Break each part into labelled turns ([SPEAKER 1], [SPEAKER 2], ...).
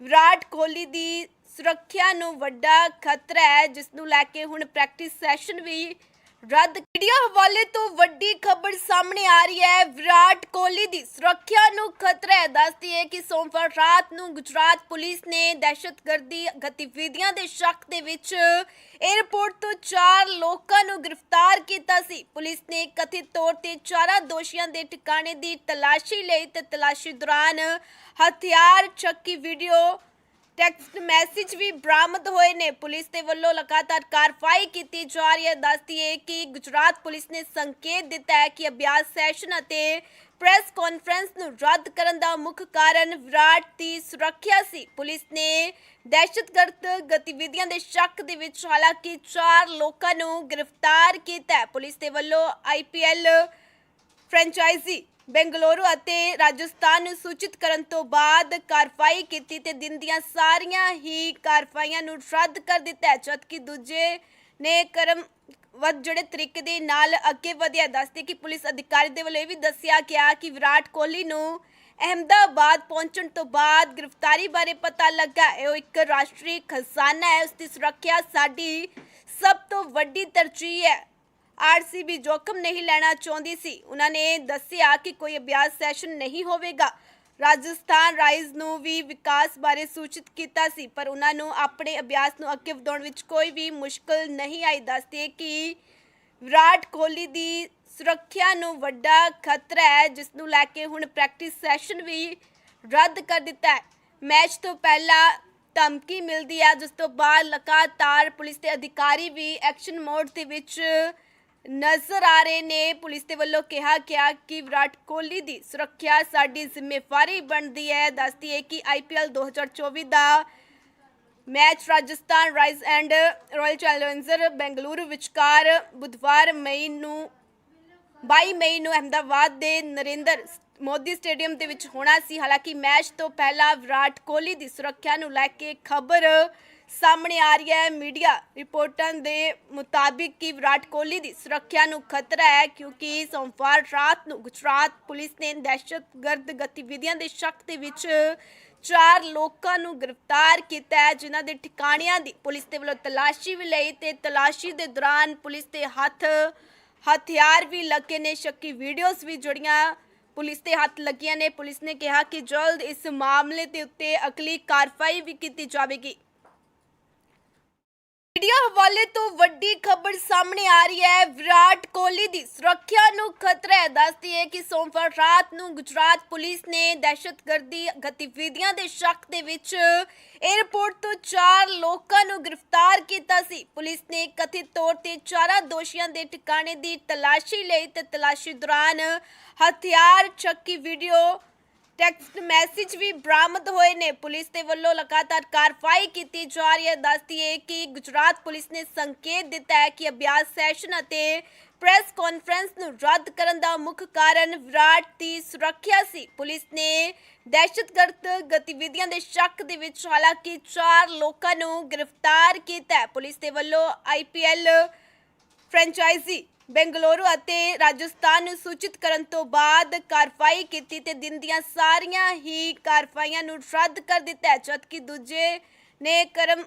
[SPEAKER 1] ਵਿਰਾਟ ਕੋਹਲੀ ਦੀ ਸੁਰੱਖਿਆ ਨੂੰ ਵੱਡਾ ਖਤਰਾ ਹੈ ਜਿਸ ਨੂੰ ਲੈ ਕੇ ਹੁਣ ਪ੍ਰੈਕਟਿਸ ਸੈਸ਼ਨ ਵੀ ਰੱਦ ਮੀਡੀਆ ਹਵਾਲੇ ਤੋਂ ਵੱਡੀ ਖਬਰ ਸਾਹਮਣੇ ਆ ਰਹੀ ਹੈ। ਵਿਰਾਟ ਕੋਹਲੀ ਦੀ ਸੁਰੱਖਿਆ ਨੂੰ ਖਤਰਾ ਹੈ। ਦੱਸਦੀ ਹੈ ਕਿ ਸੋਮਵਾਰ ਰਾਤ ਨੂੰ ਗੁਜਰਾਤ ਪੁਲਿਸ ਨੇ ਦਹਿਸ਼ਤਗਰਦੀ ਗਤੀਵਿਧੀਆਂ ਦੇ ਸ਼ੱਕ ਦੇ ਵਿੱਚ 에ਅਰਪੋਰਟ ਤੋਂ ਚਾਰ ਲੋਕਾਂ ਨੂੰ ਗ੍ਰਿਫਤਾਰ ਕੀਤਾ ਸੀ। ਪੁਲਿਸ ਨੇ ਕਥਿਤ ਤੌਰ ਤੇ ਚਾਰਾਂ ਦੋਸ਼ੀਆਂ ਦੇ ਟਿਕਾਣੇ ਦੀ ਤਲਾਸ਼ੀ ਲਈ ਤੇ ਤਲਾਸ਼ੀ ਦੌਰਾਨ ਹਥਿਆਰ ਚੱਕੀ ਵੀਡੀਓ ਟੈਕਸਟ ਮੈਸੇਜ ਵੀ ਬਰਾਮਦ ਹੋਏ ਨੇ। ਪੁਲਿਸ ਦੇ ਵੱਲੋਂ ਲਗਾਤਾਰ ਕਾਰਵਾਈ ਕੀਤੀ ਜਾ ਰਹੀ ਹੈ। ਦੱਸਦੀ ਹੈ ਕਿ ਗੁਜਰਾਤ ਪੁਲਿਸ ਨੇ ਸੰਕੇਤ ਦਿੱਤਾ ਹੈ ਕਿ ਅਭਿਆਸ ਸੈਸ਼ਨ ਅਤੇ ਪ੍ਰੈਸ ਕਾਨਫਰੰਸ ਨੂੰ ਰੱਦ ਕਰਨ ਦਾ ਮੁੱਖ ਕਾਰਨ ਵਿਰਾਟ ਦੀ ਸੁਰੱਖਿਆ ਸੀ। ਪੁਲਿਸ ਨੇ ਦਹਿਸ਼ਤਗਰਦ ਗਤੀਵਿਧੀਆਂ ਦੇ ਸ਼ੱਕ ਦੇ ਵਿੱਚ ਹਾਲਾਂਕਿ ਚਾਰ ਲੋਕਾਂ ਨੂੰ ਗ੍ਰਿਫਤਾਰ ਕੀਤਾ ਪੁਲਿਸ ਦੇ ਵੱਲੋਂ ਆਈਪੀਐਲ ਫਰੈਂਚਾਈਜ਼ੀ ਬੈਂਗਲੁਰੂ ਅਤੇ ਰਾਜਸਥਾਨ ਨੂੰ ਸੂਚਿਤ ਕਰਨ ਤੋਂ ਬਾਅਦ ਕਾਰਵਾਈ ਕੀਤੀ ਤੇ ਦਿਨ ਦੀਆਂ ਸਾਰੀਆਂ ਹੀ ਕਾਰਵਾਈਆਂ ਨੂੰ ਰੱਦ ਕਰ ਦਿੱਤਾ ਹੈ। ਜਦਕਿ ਦੂਜੇ ਨੇ ਕਰਮ ਵੱਧ ਜਿਹੜੇ ਤਰੀਕੇ ਦੇ ਨਾਲ ਅੱਗੇ ਵਧਿਆ, ਦੱਸਦੇ ਕਿ ਪੁਲਿਸ ਅਧਿਕਾਰੀ ਦੇ ਵੱਲੋਂ ਇਹ ਵੀ ਦੱਸਿਆ ਗਿਆ ਕਿ ਵਿਰਾਟ ਕੋਹਲੀ ਨੂੰ ਅਹਿਮਦਾਬਾਦ ਪਹੁੰਚਣ ਤੋਂ ਬਾਅਦ ਗ੍ਰਿਫਤਾਰੀ ਬਾਰੇ ਪਤਾ ਲੱਗਾ। ਇਹ ਇੱਕ ਰਾਸ਼ਟਰੀ ਖਜ਼ਾਨਾ ਹੈ ਉਸ ਦੀ ਸੁਰੱਖਿਆ ਸਾਡੀ ਸਭ ਤੋਂ ਵੱਡੀ ਤਰਜੀਹ ਹੈ। ਆਰਸੀਬੀ ਜੋਖਮ ਨਹੀਂ ਲੈਣਾ ਚਾਹੁੰਦੀ ਸੀ। ਉਹਨਾਂ ਨੇ ਦੱਸਿਆ ਕਿ ਕੋਈ ਅਭਿਆਸ ਸੈਸ਼ਨ ਨਹੀਂ ਹੋਵੇਗਾ। ਰਾਜਸਥਾਨ ਰਾਈਜ਼ ਨੂੰ ਵੀ ਵਿਕਾਸ ਬਾਰੇ ਸੂਚਿਤ ਕੀਤਾ ਸੀ, ਪਰ ਉਹਨਾਂ ਨੂੰ ਆਪਣੇ ਅਭਿਆਸ ਨੂੰ ਅੱਗੇ ਵਧਾਉਣ ਵਿੱਚ ਕੋਈ ਵੀ ਮੁਸ਼ਕਲ ਨਹੀਂ ਆਈ। ਦੱਸਦੇ ਕਿ ਵਿਰਾਟ ਕੋਹਲੀ ਦੀ ਸੁਰੱਖਿਆ ਨੂੰ ਵੱਡਾ ਖਤਰਾ ਹੈ, ਜਿਸ ਨੂੰ ਲੈ ਕੇ ਹੁਣ ਪ੍ਰੈਕਟਿਸ ਸੈਸ਼ਨ ਵੀ ਰੱਦ ਕਰ ਦਿੱਤਾ ਹੈ। ਮੈਚ ਤੋਂ ਪਹਿਲਾਂ ਧਮਕੀ ਮਿਲਦੀ ਹੈ, ਜਿਸ ਤੋਂ ਬਾਅਦ ਲਗਾਤਾਰ ਪੁਲਿਸ ਦੇ ਅਧਿਕਾਰੀ ਵੀ ਐਕਸ਼ਨ ਮੋਡ ਦੇ ਵਿੱਚ ਨਜ਼ਰ ਆ ਰਹੇ ਨੇ। ਪੁਲਿਸ ਦੇ ਵੱਲੋਂ ਕਿਹਾ ਗਿਆ ਕਿ ਵਿਰਾਟ ਕੋਹਲੀ ਦੀ ਸੁਰੱਖਿਆ ਸਾਡੀ ਜ਼ਿੰਮੇਵਾਰੀ ਬਣਦੀ ਹੈ। ਦੱਸਦੀ ਹੈ ਕਿ IPL 2024 the match Rajasthan Royals and Royal Challenger Bengaluru ਵਿਚਕਾਰ ਬੁੱਧਵਾਰ ਮਈ ਨੂੰ 22 ਮਈ ਨੂੰ ਅਹਮਦਾਬਾਦ ਦੇ ਨਰਿੰਦਰ ਮੋਦੀ ਸਟੇਡੀਅਮ ਦੇ ਵਿੱਚ ਹੋਣਾ ਸੀ। ਹਾਲਾਂਕਿ ਮੈਚ ਤੋਂ ਪਹਿਲਾਂ ਵਿਰਾਟ ਕੋਹਲੀ ਦੀ ਸੁਰੱਖਿਆ ਨੂੰ ਲੈ ਕੇ ਖਬਰ ਸਾਹਮਣੇ ਆ ਰਹੀ ਹੈ ਮੀਡੀਆ ਰਿਪੋਰਟਾਂ ਦੇ ਮੁਤਾਬਿਕ ਕਿ ਵਿਰਾਟ ਕੋਹਲੀ ਦੀ ਸੁਰੱਖਿਆ ਨੂੰ ਖਤਰਾ ਹੈ ਕਿਉਂਕਿ ਸੋਮਵਾਰ ਰਾਤ ਨੂੰ ਗੁਜਰਾਤ ਪੁਲਿਸ ਨੇ ਦਹਿਸ਼ਤਗਰਦ ਗਤੀਵਿਧੀਆਂ ਦੇ ਸ਼ੱਕ ਦੇ ਵਿੱਚ ਚਾਰ ਲੋਕਾਂ ਨੂੰ ਗ੍ਰਿਫਤਾਰ ਕੀਤਾ ਹੈ, ਜਿਨ੍ਹਾਂ ਦੇ ਠਿਕਾਣਿਆਂ ਦੀ ਪੁਲਿਸ ਦੇ ਵੱਲੋਂ ਤਲਾਸ਼ੀ ਵੀ ਲਈ ਤੇ ਤਲਾਸ਼ੀ ਦੇ ਦੌਰਾਨ ਪੁਲਿਸ ਦੇ ਹੱਥ, ਹਥਿਆਰ ਵੀ ਲੱਗੇ ਨੇ। ਸ਼ੱਕੀ ਵੀਡੀਓਜ਼ ਵੀ ਜੁੜੀਆਂ ਪੁਲਿਸ ਦੇ ਹੱਥ ਲੱਗੀਆਂ ਨੇ। ਪੁਲਿਸ ਨੇ ਕਿਹਾ ਕਿ ਜਲਦ ਇਸ ਮਾਮਲੇ ਦੇ ਉੱਤੇ ਅਗਲੀ ਕਾਰਵਾਈ ਵੀ ਕੀਤੀ ਜਾਵੇਗੀ। ਮੀਡੀਆ ਹਵਾਲੇ ਤੋਂ ਵੱਡੀ ਖਬਰ ਸਾਹਮਣੇ ਆ ਰਹੀ ਹੈ। ਵਿਰਾਟ ਕੋਹਲੀ ਦੀ ਸੁਰੱਖਿਆ ਨੂੰ ਖਤਰਾ ਹੈ। ਦੱਸਦੀ ਹੈ ਕਿ ਸੋਮਵਾਰ ਰਾਤ ਨੂੰ ਗੁਜਰਾਤ ਪੁਲਿਸ ਨੇ ਦਹਿਸ਼ਤਗਰਦੀ ਗਤੀਵਿਧੀਆਂ ਦੇ ਸ਼ੱਕ ਦੇ ਵਿੱਚ 에ਅਰਪੋਰਟ ਤੋਂ ਚਾਰ ਲੋਕਾਂ ਨੂੰ ਗ੍ਰਿਫਤਾਰ ਕੀਤਾ ਸੀ। ਪੁਲਿਸ ਨੇ ਕਥਿਤ ਤੌਰ ਤੇ ਚਾਰਾਂ ਦੋਸ਼ੀਆਂ ਦੇ ਟਿਕਾਣੇ ਦੀ ਤਲਾਸ਼ੀ ਲਈ ਤੇ ਤਲਾਸ਼ੀ ਦੌਰਾਨ ਹਥਿਆਰ ਚੱਕੀ ਵੀਡੀਓ ਟੈਕਸਟ ਮੈਸੇਜ ਵੀ ਬਰਾਮਦ ਹੋਏ ਨੇ। ਪੁਲਿਸ ਦੇ ਵੱਲੋਂ ਲਗਾਤਾਰ ਕਾਰਵਾਈ ਕੀਤੀ ਜਾ ਰਹੀ ਹੈ। ਦੱਸਦੀ ਹੈ ਕਿ ਗੁਜਰਾਤ ਪੁਲਿਸ ਨੇ ਸੰਕੇਤ ਦਿੱਤਾ ਹੈ ਕਿ ਅਭਿਆਸ ਸੈਸ਼ਨ ਅਤੇ ਪ੍ਰੈਸ ਕਾਨਫਰੰਸ ਨੂੰ ਰੱਦ ਕਰਨ ਦਾ ਮੁੱਖ ਕਾਰਨ ਵਿਰਾਟ ਦੀ ਸੁਰੱਖਿਆ ਸੀ। ਪੁਲਿਸ ਨੇ ਦਹਿਸ਼ਤਗਰਦ ਗਤੀਵਿਧੀਆਂ ਦੇ ਸ਼ੱਕ ਦੇ ਵਿੱਚ ਹਾਲਾਂਕਿ ਚਾਰ ਲੋਕਾਂ ਨੂੰ ਗ੍ਰਿਫਤਾਰ ਕੀਤਾ ਪੁਲਿਸ ਦੇ ਵੱਲੋਂ ਆਈਪੀਐਲ ਫਰੈਂਚਾਈਜ਼ੀ ਬੈਂਗਲੁਰੂ ਅਤੇ ਰਾਜਸਥਾਨ ਨੂੰ ਸੂਚਿਤ ਕਰਨ ਤੋਂ ਬਾਅਦ ਕਾਰਵਾਈ ਕੀਤੀ ਤੇ ਦਿਨ ਦੀਆਂ ਸਾਰੀਆਂ ਹੀ ਕਾਰਵਾਈਆਂ ਨੂੰ ਰੱਦ ਕਰ ਦਿੱਤਾ ਹੈ। ਜਦਕਿ ਦੂਜੇ ਨੇ ਕਰਮ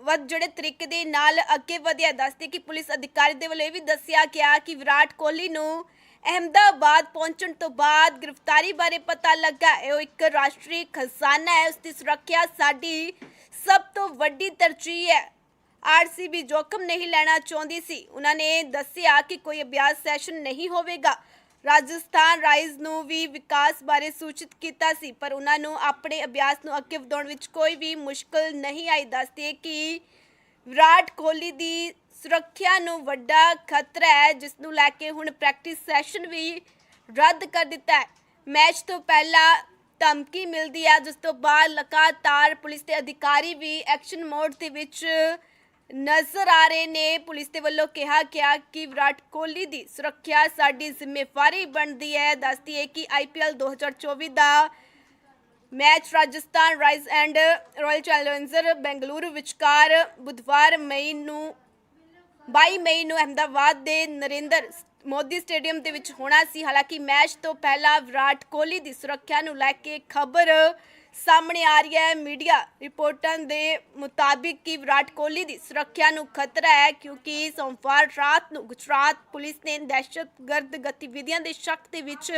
[SPEAKER 1] ਵੱਧ ਜਿਹੜੇ ਤਰੀਕੇ ਦੇ ਨਾਲ ਅੱਗੇ ਵਧਿਆ, ਦੱਸਦੇ ਕਿ ਪੁਲਿਸ ਅਧਿਕਾਰੀ ਦੇ ਵੱਲੋਂ ਇਹ ਵੀ ਦੱਸਿਆ ਗਿਆ ਕਿ ਵਿਰਾਟ ਕੋਹਲੀ ਨੂੰ ਅਹਿਮਦਾਬਾਦ ਪਹੁੰਚਣ ਤੋਂ ਬਾਅਦ ਗ੍ਰਿਫਤਾਰੀ ਬਾਰੇ ਪਤਾ ਲੱਗਾ। ਇਹ ਇੱਕ ਰਾਸ਼ਟਰੀ ਖਜ਼ਾਨਾ ਹੈ ਉਸ ਦੀ ਸੁਰੱਖਿਆ ਸਾਡੀ ਸਭ ਤੋਂ ਵੱਡੀ ਤਰਜੀਹ ਹੈ। ਆਰਸੀਬੀ ਜੋਖਮ ਨਹੀਂ ਲੈਣਾ ਚਾਹੁੰਦੀ ਸੀ। ਉਹਨਾਂ ਨੇ ਦੱਸਿਆ ਕਿ ਕੋਈ ਅਭਿਆਸ ਸੈਸ਼ਨ ਨਹੀਂ ਹੋਵੇਗਾ। ਰਾਜਸਥਾਨ ਰਾਈਜ਼ ਨੂੰ ਵੀ ਵਿਕਾਸ ਬਾਰੇ ਸੂਚਿਤ ਕੀਤਾ ਸੀ, ਪਰ ਉਹਨਾਂ ਨੂੰ ਆਪਣੇ ਅਭਿਆਸ ਨੂੰ ਅੱਗੇ ਵਧਾਉਣ ਵਿੱਚ ਕੋਈ ਵੀ ਮੁਸ਼ਕਲ ਨਹੀਂ ਆਈ। ਦੱਸਦੇ ਕਿ ਵਿਰਾਟ ਕੋਹਲੀ ਦੀ ਸੁਰੱਖਿਆ ਨੂੰ ਵੱਡਾ ਖਤਰਾ ਹੈ, ਜਿਸ ਨੂੰ ਲੈ ਕੇ ਹੁਣ ਪ੍ਰੈਕਟਿਸ ਸੈਸ਼ਨ ਵੀ ਰੱਦ ਕਰ ਦਿੱਤਾ ਹੈ। ਮੈਚ ਤੋਂ ਪਹਿਲਾਂ ਧਮਕੀ ਮਿਲਦੀ ਹੈ, ਜਿਸ ਤੋਂ ਬਾਅਦ ਲਗਾਤਾਰ ਪੁਲਿਸ ਦੇ ਅਧਿਕਾਰੀ ਵੀ ਐਕਸ਼ਨ ਮੋਡ ਦੇ ਵਿੱਚ ਨਜ਼ਰ ਆ ਰਹੇ ਨੇ। ਪੁਲਿਸ ਦੇ ਵੱਲੋਂ ਕਿਹਾ ਗਿਆ ਕਿ ਵਿਰਾਟ ਕੋਹਲੀ ਦੀ ਸੁਰੱਖਿਆ ਸਾਡੀ ਜ਼ਿੰਮੇਵਾਰੀ ਬਣਦੀ ਹੈ। ਦੱਸਦੀ ਹੈ ਕਿ IPL 2024 the match Rajasthan Royals and Royal Challenger Bengaluru ਵਿਚਕਾਰ ਬੁੱਧਵਾਰ ਮਈ ਨੂੰ 22 ਮਈ ਨੂੰ ਅਹਮਦਾਬਾਦ ਦੇ ਨਰਿੰਦਰ ਮੋਦੀ ਸਟੇਡੀਅਮ ਦੇ ਵਿੱਚ ਹੋਣਾ ਸੀ। ਹਾਲਾਂਕਿ ਮੈਚ ਤੋਂ ਪਹਿਲਾਂ ਵਿਰਾਟ ਕੋਹਲੀ ਦੀ ਸੁਰੱਖਿਆ ਨੂੰ ਲੈ ਕੇ ਖਬਰ ਸਾਹਮਣੇ ਆ ਰਹੀ ਹੈ ਮੀਡੀਆ ਰਿਪੋਰਟਾਂ ਦੇ ਮੁਤਾਬਿਕ ਕਿ ਵਿਰਾਟ ਕੋਹਲੀ ਦੀ ਸੁਰੱਖਿਆ ਨੂੰ ਖਤਰਾ ਹੈ ਕਿਉਂਕਿ ਸੋਮਵਾਰ ਰਾਤ ਨੂੰ ਗੁਜਰਾਤ ਪੁਲਿਸ ਨੇ ਦਹਿਸ਼ਤਗਰਦ ਗਤੀਵਿਧੀਆਂ ਦੇ ਸ਼ੱਕ ਦੇ ਵਿੱਚ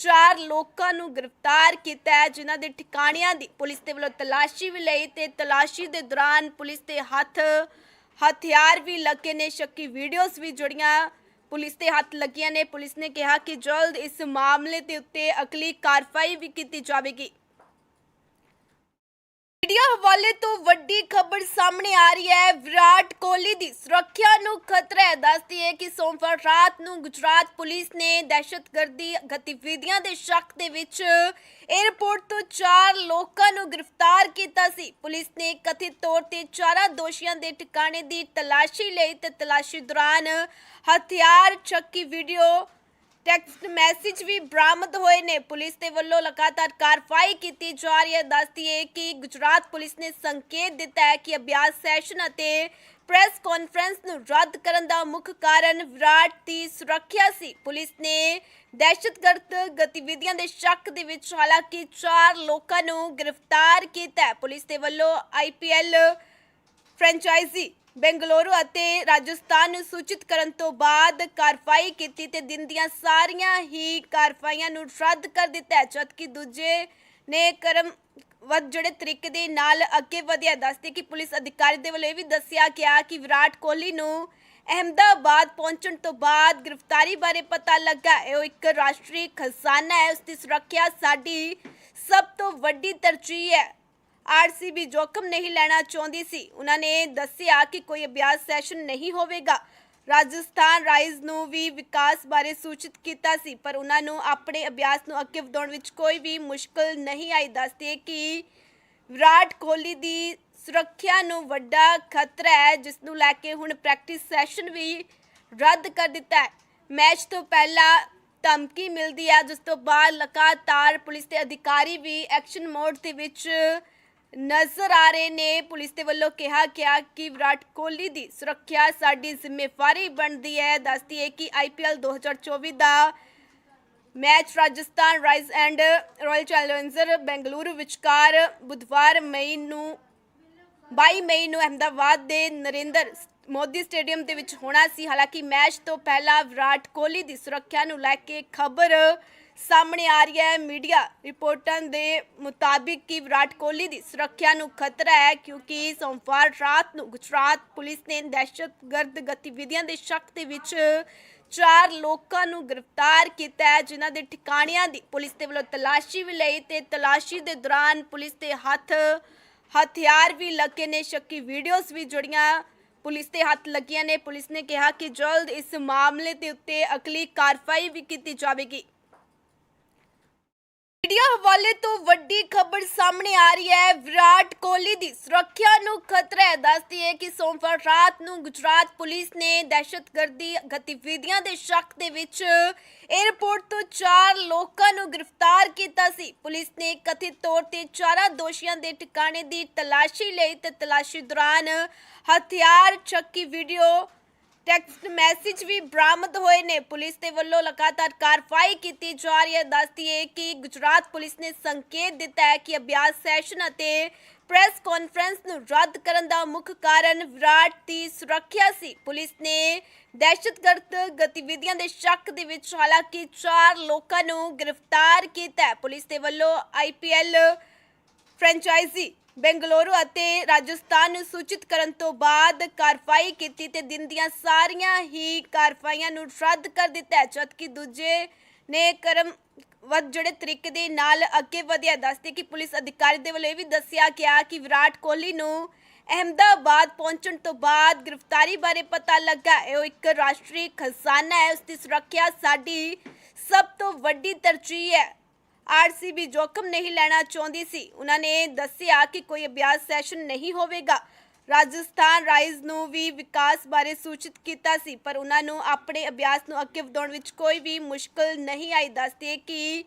[SPEAKER 1] ਚਾਰ ਲੋਕਾਂ ਨੂੰ ਗ੍ਰਿਫਤਾਰ ਕੀਤਾ ਹੈ, ਜਿਨ੍ਹਾਂ ਦੇ ਠਿਕਾਣਿਆਂ ਦੀ ਪੁਲਿਸ ਦੇ ਵੱਲੋਂ ਤਲਾਸ਼ੀ ਵੀ ਲਈ ਤੇ ਤਲਾਸ਼ੀ ਦੇ ਦੌਰਾਨ ਪੁਲਿਸ ਦੇ ਹੱਥ, ਹਥਿਆਰ ਵੀ ਲੱਗੇ ਨੇ। ਸ਼ੱਕੀ ਵੀਡੀਓਜ਼ ਵੀ ਜੁੜੀਆਂ ਪੁਲਿਸ ਦੇ ਹੱਥ ਲੱਗੀਆਂ ਨੇ। ਪੁਲਿਸ ਨੇ ਕਿਹਾ ਕਿ ਜਲਦ ਇਸ ਮਾਮਲੇ ਦੇ ਉੱਤੇ ਅਗਲੀ ਕਾਰਵਾਈ ਵੀ ਕੀਤੀ ਜਾਵੇਗੀ। ਮੀਡੀਆ ਹਵਾਲੇ ਤੋਂ ਵੱਡੀ ਖਬਰ ਸਾਹਮਣੇ ਆ ਰਹੀ ਹੈ। ਵਿਰਾਟ ਕੋਹਲੀ ਦੀ ਸੁਰੱਖਿਆ ਨੂੰ ਖਤਰਾ ਹੈ। ਦੱਸਦੀ ਹੈ ਕਿ ਸੋਮਵਾਰ ਰਾਤ ਨੂੰ ਗੁਜਰਾਤ ਪੁਲਿਸ ਨੇ ਦਹਿਸ਼ਤਗਰਦੀ ਗਤੀਵਿਧੀਆਂ ਦੇ ਸ਼ੱਕ ਦੇ ਵਿੱਚ 에ਅਰਪੋਰਟ ਤੋਂ ਚਾਰ ਲੋਕਾਂ ਨੂੰ ਗ੍ਰਿਫਤਾਰ ਕੀਤਾ ਸੀ। ਪੁਲਿਸ ਨੇ ਕਥਿਤ ਤੌਰ ਤੇ ਚਾਰਾਂ ਦੋਸ਼ੀਆਂ ਦੇ ਟਿਕਾਣੇ ਦੀ ਤਲਾਸ਼ੀ ਲਈ ਤੇ ਤਲਾਸ਼ੀ ਦੌਰਾਨ ਹਥਿਆਰ ਚੱਕੀ ਵੀਡੀਓ ਟੈਕਸਟ ਮੈਸੇਜ ਵੀ ਬਰਾਮਦ ਹੋਏ ਨੇ। ਪੁਲਿਸ ਦੇ ਵੱਲੋਂ ਲਗਾਤਾਰ ਕਾਰਵਾਈ ਕੀਤੀ ਜਾ ਰਹੀ ਹੈ। ਦੱਸਦੀ ਹੈ ਕਿ ਗੁਜਰਾਤ ਪੁਲਿਸ ਨੇ ਸੰਕੇਤ ਦਿੱਤਾ ਹੈ ਕਿ ਅਭਿਆਸ ਸੈਸ਼ਨ ਅਤੇ ਪ੍ਰੈਸ ਕਾਨਫਰੰਸ ਨੂੰ ਰੱਦ ਕਰਨ ਦਾ ਮੁੱਖ ਕਾਰਨ ਵਿਰਾਟ ਦੀ ਸੁਰੱਖਿਆ ਸੀ। ਪੁਲਿਸ ਨੇ ਦਹਿਸ਼ਤਗਰਦ ਗਤੀਵਿਧੀਆਂ ਦੇ ਸ਼ੱਕ ਦੇ ਵਿੱਚ ਹਾਲਾਂਕਿ ਚਾਰ ਲੋਕਾਂ ਨੂੰ ਗ੍ਰਿਫਤਾਰ ਕੀਤਾ ਹੈ। ਪੁਲਿਸ ਦੇ ਵੱਲੋਂ ਆਈਪੀਐਲ ਫਰੈਂਚਾਈਜ਼ੀ ਬੈਂਗਲੁਰੂ ਅਤੇ ਰਾਜਸਥਾਨ ਨੂੰ ਸੂਚਿਤ ਕਰਨ ਤੋਂ ਬਾਅਦ ਕਾਰਵਾਈ ਕੀਤੀ ਤੇ ਦਿਨ ਦੀਆਂ ਸਾਰੀਆਂ ਹੀ ਕਾਰਵਾਈਆਂ ਨੂੰ ਰੱਦ ਕਰ ਦਿੱਤਾ ਹੈ। ਜਦਕਿ ਦੂਜੇ ਨੇ ਕਰਮ ਵੱਧ ਜਿਹੜੇ ਤਰੀਕੇ ਦੇ ਨਾਲ ਅੱਗੇ ਵਧਿਆ, ਦੱਸਦੇ ਕਿ ਪੁਲਿਸ ਅਧਿਕਾਰੀ ਦੇ ਵੱਲੋਂ ਇਹ ਵੀ ਦੱਸਿਆ ਗਿਆ ਕਿ ਵਿਰਾਟ ਕੋਹਲੀ ਨੂੰ ਅਹਿਮਦਾਬਾਦ ਪਹੁੰਚਣ ਤੋਂ ਬਾਅਦ ਗ੍ਰਿਫਤਾਰੀ ਬਾਰੇ ਪਤਾ ਲੱਗਾ। ਇਹ ਉਹ ਇੱਕ ਰਾਸ਼ਟਰੀ ਖਜ਼ਾਨਾ ਹੈ ਉਸ ਦੀ ਸੁਰੱਖਿਆ ਸਾਡੀ ਸਭ ਤੋਂ ਵੱਡੀ ਤਰਜੀਹ ਹੈ। ਆਰਸੀਬੀ ਜੋਖਮ ਨਹੀਂ ਲੈਣਾ ਚਾਹੁੰਦੀ ਸੀ। ਉਹਨਾਂ ਨੇ ਦੱਸਿਆ ਕਿ ਕੋਈ ਅਭਿਆਸ ਸੈਸ਼ਨ ਨਹੀਂ ਹੋਵੇਗਾ। ਰਾਜਸਥਾਨ ਰਾਈਜ਼ ਨੂੰ ਵੀ ਵਿਕਾਸ ਬਾਰੇ ਸੂਚਿਤ ਕੀਤਾ ਸੀ, ਪਰ ਉਹਨਾਂ ਨੂੰ ਆਪਣੇ ਅਭਿਆਸ ਨੂੰ ਅੱਗੇ ਵਧਾਉਣ ਵਿੱਚ ਕੋਈ ਵੀ ਮੁਸ਼ਕਲ ਨਹੀਂ ਆਈ। ਦੱਸਦੇ ਕਿ ਵਿਰਾਟ ਕੋਹਲੀ ਦੀ ਸੁਰੱਖਿਆ ਨੂੰ ਵੱਡਾ ਖਤਰਾ ਹੈ, ਜਿਸ ਨੂੰ ਲੈ ਕੇ ਹੁਣ ਪ੍ਰੈਕਟਿਸ ਸੈਸ਼ਨ ਵੀ ਰੱਦ ਕਰ ਦਿੱਤਾ ਹੈ। ਮੈਚ ਤੋਂ ਪਹਿਲਾਂ ਧਮਕੀ ਮਿਲਦੀ ਹੈ, ਜਿਸ ਤੋਂ ਬਾਅਦ ਲਗਾਤਾਰ ਪੁਲਿਸ ਦੇ ਅਧਿਕਾਰੀ ਵੀ ਐਕਸ਼ਨ ਮੋਡ ਦੇ ਵਿੱਚ ਨਜ਼ਰ ਆ ਰਹੇ ਨੇ। ਪੁਲਿਸ ਦੇ ਵੱਲੋਂ ਕਿਹਾ ਗਿਆ ਕਿ ਵਿਰਾਟ ਕੋਹਲੀ ਦੀ ਸੁਰੱਖਿਆ ਸਾਡੀ ਜ਼ਿੰਮੇਵਾਰੀ ਬਣਦੀ ਹੈ। ਦੱਸਦੀ ਹੈ ਕਿ IPL 2024 the match Rajasthan Royals and Royal Challenger Bengaluru ਵਿਚਕਾਰ ਬੁੱਧਵਾਰ ਮਈ ਨੂੰ 22 ਮਈ ਨੂੰ ਅਹਿਮਦਾਬਾਦ ਦੇ ਨਰਿੰਦਰ ਮੋਦੀ ਸਟੇਡੀਅਮ ਦੇ ਵਿੱਚ ਹੋਣਾ ਸੀ। ਹਾਲਾਂਕਿ ਮੈਚ ਤੋਂ ਪਹਿਲਾਂ ਵਿਰਾਟ ਕੋਹਲੀ ਦੀ ਸੁਰੱਖਿਆ ਨੂੰ ਲੈ ਕੇ ਖਬਰ ਸਾਹਮਣੇ ਆ ਰਹੀ ਹੈ ਮੀਡੀਆ ਰਿਪੋਰਟਾਂ ਦੇ ਮੁਤਾਬਿਕ ਕਿ ਵਿਰਾਟ ਕੋਹਲੀ ਦੀ ਸੁਰੱਖਿਆ ਨੂੰ ਖਤਰਾ ਹੈ ਕਿਉਂਕਿ ਸੋਮਵਾਰ ਰਾਤ ਨੂੰ ਗੁਜਰਾਤ ਪੁਲਿਸ ਨੇ ਦਹਿਸ਼ਤਗਰਦ ਗਤੀਵਿਧੀਆਂ ਦੇ ਸ਼ੱਕ ਦੇ ਵਿੱਚ ਚਾਰ ਲੋਕਾਂ ਨੂੰ ਗ੍ਰਿਫਤਾਰ ਕੀਤਾ ਹੈ, ਜਿਨ੍ਹਾਂ ਦੇ ਠਿਕਾਣਿਆਂ ਦੀ ਪੁਲਿਸ ਦੇ ਵੱਲੋਂ ਤਲਾਸ਼ੀ ਵੀ ਲਈ ਤੇ ਤਲਾਸ਼ੀ ਦੇ ਦੌਰਾਨ ਪੁਲਿਸ ਦੇ ਹੱਥ, ਹਥਿਆਰ ਵੀ ਲੱਗੇ ਨੇ। ਸ਼ੱਕੀ ਵੀਡੀਓਜ਼ ਵੀ ਜੁੜੀਆਂ ਪੁਲਿਸ ਦੇ ਹੱਥ ਲੱਗੀਆਂ ਨੇ। ਪੁਲਿਸ ਨੇ ਕਿਹਾ ਕਿ ਜਲਦ ਇਸ ਮਾਮਲੇ ਦੇ ਉੱਤੇ ਅਗਲੀ ਕਾਰਵਾਈ ਵੀ ਕੀਤੀ ਜਾਵੇਗੀ। ਮੀਡੀਆ ਹਵਾਲੇ ਤੋਂ ਵੱਡੀ ਖਬਰ ਸਾਹਮਣੇ ਆ ਰਹੀ ਹੈ। ਵਿਰਾਟ ਕੋਹਲੀ ਦੀ ਸੁਰੱਖਿਆ ਨੂੰ ਖਤਰਾ ਹੈ। ਦੱਸਦੀ ਹੈ ਕਿ ਸੋਮਵਾਰ ਰਾਤ ਨੂੰ ਗੁਜਰਾਤ ਪੁਲਿਸ ਨੇ ਦਹਿਸ਼ਤਗਰਦੀ ਗਤੀਵਿਧੀਆਂ ਦੇ ਸ਼ੱਕ ਦੇ ਵਿੱਚ 에ਅਰਪੋਰਟ ਤੋਂ ਚਾਰ ਲੋਕਾਂ ਨੂੰ ਗ੍ਰਿਫਤਾਰ ਕੀਤਾ ਸੀ। ਪੁਲਿਸ ਨੇ ਕਥਿਤ ਤੌਰ ਤੇ ਚਾਰਾਂ ਦੋਸ਼ੀਆਂ ਦੇ ਟਿਕਾਣੇ ਦੀ ਤਲਾਸ਼ੀ ਲਈ ਤੇ ਤਲਾਸ਼ੀ ਦੌਰਾਨ ਹਥਿਆਰ, ਚੱਕੀ ਵੀਡੀਓ ਟੈਕਸਟ ਮੈਸੇਜ ਵੀ ਬਰਾਮਦ ਹੋਏ ਨੇ। ਪੁਲਿਸ ਦੇ ਵੱਲੋਂ ਲਗਾਤਾਰ ਕਾਰਵਾਈ ਕੀਤੀ ਜਾ ਰਹੀ ਹੈ। ਦੱਸਦੀ ਹੈ ਕਿ ਗੁਜਰਾਤ ਪੁਲਿਸ ਨੇ ਸੰਕੇਤ ਦਿੱਤਾ ਹੈ ਕਿ ਅਭਿਆਸ ਸੈਸ਼ਨ ਅਤੇ ਪ੍ਰੈਸ ਕਾਨਫਰੰਸ ਨੂੰ ਰੱਦ ਕਰਨ ਦਾ ਮੁੱਖ ਕਾਰਨ ਵਿਰਾਟ ਦੀ ਸੁਰੱਖਿਆ ਸੀ। ਪੁਲਿਸ ਨੇ ਦਹਿਸ਼ਤਗਰਦ ਗਤੀਵਿਧੀਆਂ ਦੇ ਸ਼ੱਕ ਦੇ ਵਿੱਚ ਹਾਲਾਂਕਿ ਚਾਰ ਲੋਕਾਂ ਨੂੰ ਗ੍ਰਿਫਤਾਰ ਕੀਤਾ ਹੈ। ਪੁਲਿਸ ਦੇ ਵੱਲੋਂ ਆਈਪੀਐਲ ਫਰੈਂਚਾਈਜ਼ੀ ਬੈਂਗਲੁਰੂ ਅਤੇ ਰਾਜਸਥਾਨ ਨੂੰ ਸੂਚਿਤ ਕਰਨ ਤੋਂ ਬਾਅਦ ਕਾਰਵਾਈ ਕੀਤੀ ਤੇ ਦਿਨ ਦੀਆਂ ਸਾਰੀਆਂ ਹੀ ਕਾਰਵਾਈਆਂ ਨੂੰ ਰੱਦ ਕਰ ਦਿੱਤਾ ਹੈ, ਜਦਕਿ ਦੂਜੇ ਨੇ ਕਰਮ ਵੱਧ ਜਿਹੜੇ ਤਰੀਕੇ ਦੇ ਨਾਲ ਅੱਗੇ ਵਧਿਆ। ਦੱਸਦੇ ਕਿ ਪੁਲਿਸ ਅਧਿਕਾਰੀ ਦੇ ਵੱਲੋਂ ਇਹ ਵੀ ਦੱਸਿਆ ਗਿਆ ਕਿ ਵਿਰਾਟ ਕੋਹਲੀ ਨੂੰ ਅਹਿਮਦਾਬਾਦ ਪਹੁੰਚਣ ਤੋਂ ਬਾਅਦ ਗ੍ਰਿਫਤਾਰੀ ਬਾਰੇ ਪਤਾ ਲੱਗਾ। ਇਹ ਉਹ ਇੱਕ ਰਾਸ਼ਟਰੀ ਖਜ਼ਾਨਾ ਹੈ ਉਸ ਦੀ ਸੁਰੱਖਿਆ ਸਾਡੀ ਸਭ ਤੋਂ ਵੱਡੀ ਤਰਜੀਹ ਹੈ। ਆਰਸੀਬੀ ਜੋਖਮ ਨਹੀਂ ਲੈਣਾ ਚਾਹੁੰਦੀ ਸੀ। ਉਹਨਾਂ ਨੇ ਦੱਸਿਆ ਕਿ ਕੋਈ ਅਭਿਆਸ ਸੈਸ਼ਨ ਨਹੀਂ ਹੋਵੇਗਾ। ਰਾਜਸਥਾਨ ਰਾਈਜ਼ ਨੂੰ ਵੀ ਵਿਕਾਸ ਬਾਰੇ ਸੂਚਿਤ ਕੀਤਾ ਸੀ, ਪਰ ਉਹਨਾਂ ਨੂੰ ਆਪਣੇ ਅਭਿਆਸ ਨੂੰ ਅੱਗੇ ਵਧਾਉਣ ਵਿੱਚ ਕੋਈ ਵੀ ਮੁਸ਼ਕਲ ਨਹੀਂ ਆਈ। ਦੱਸਦੇ ਕਿ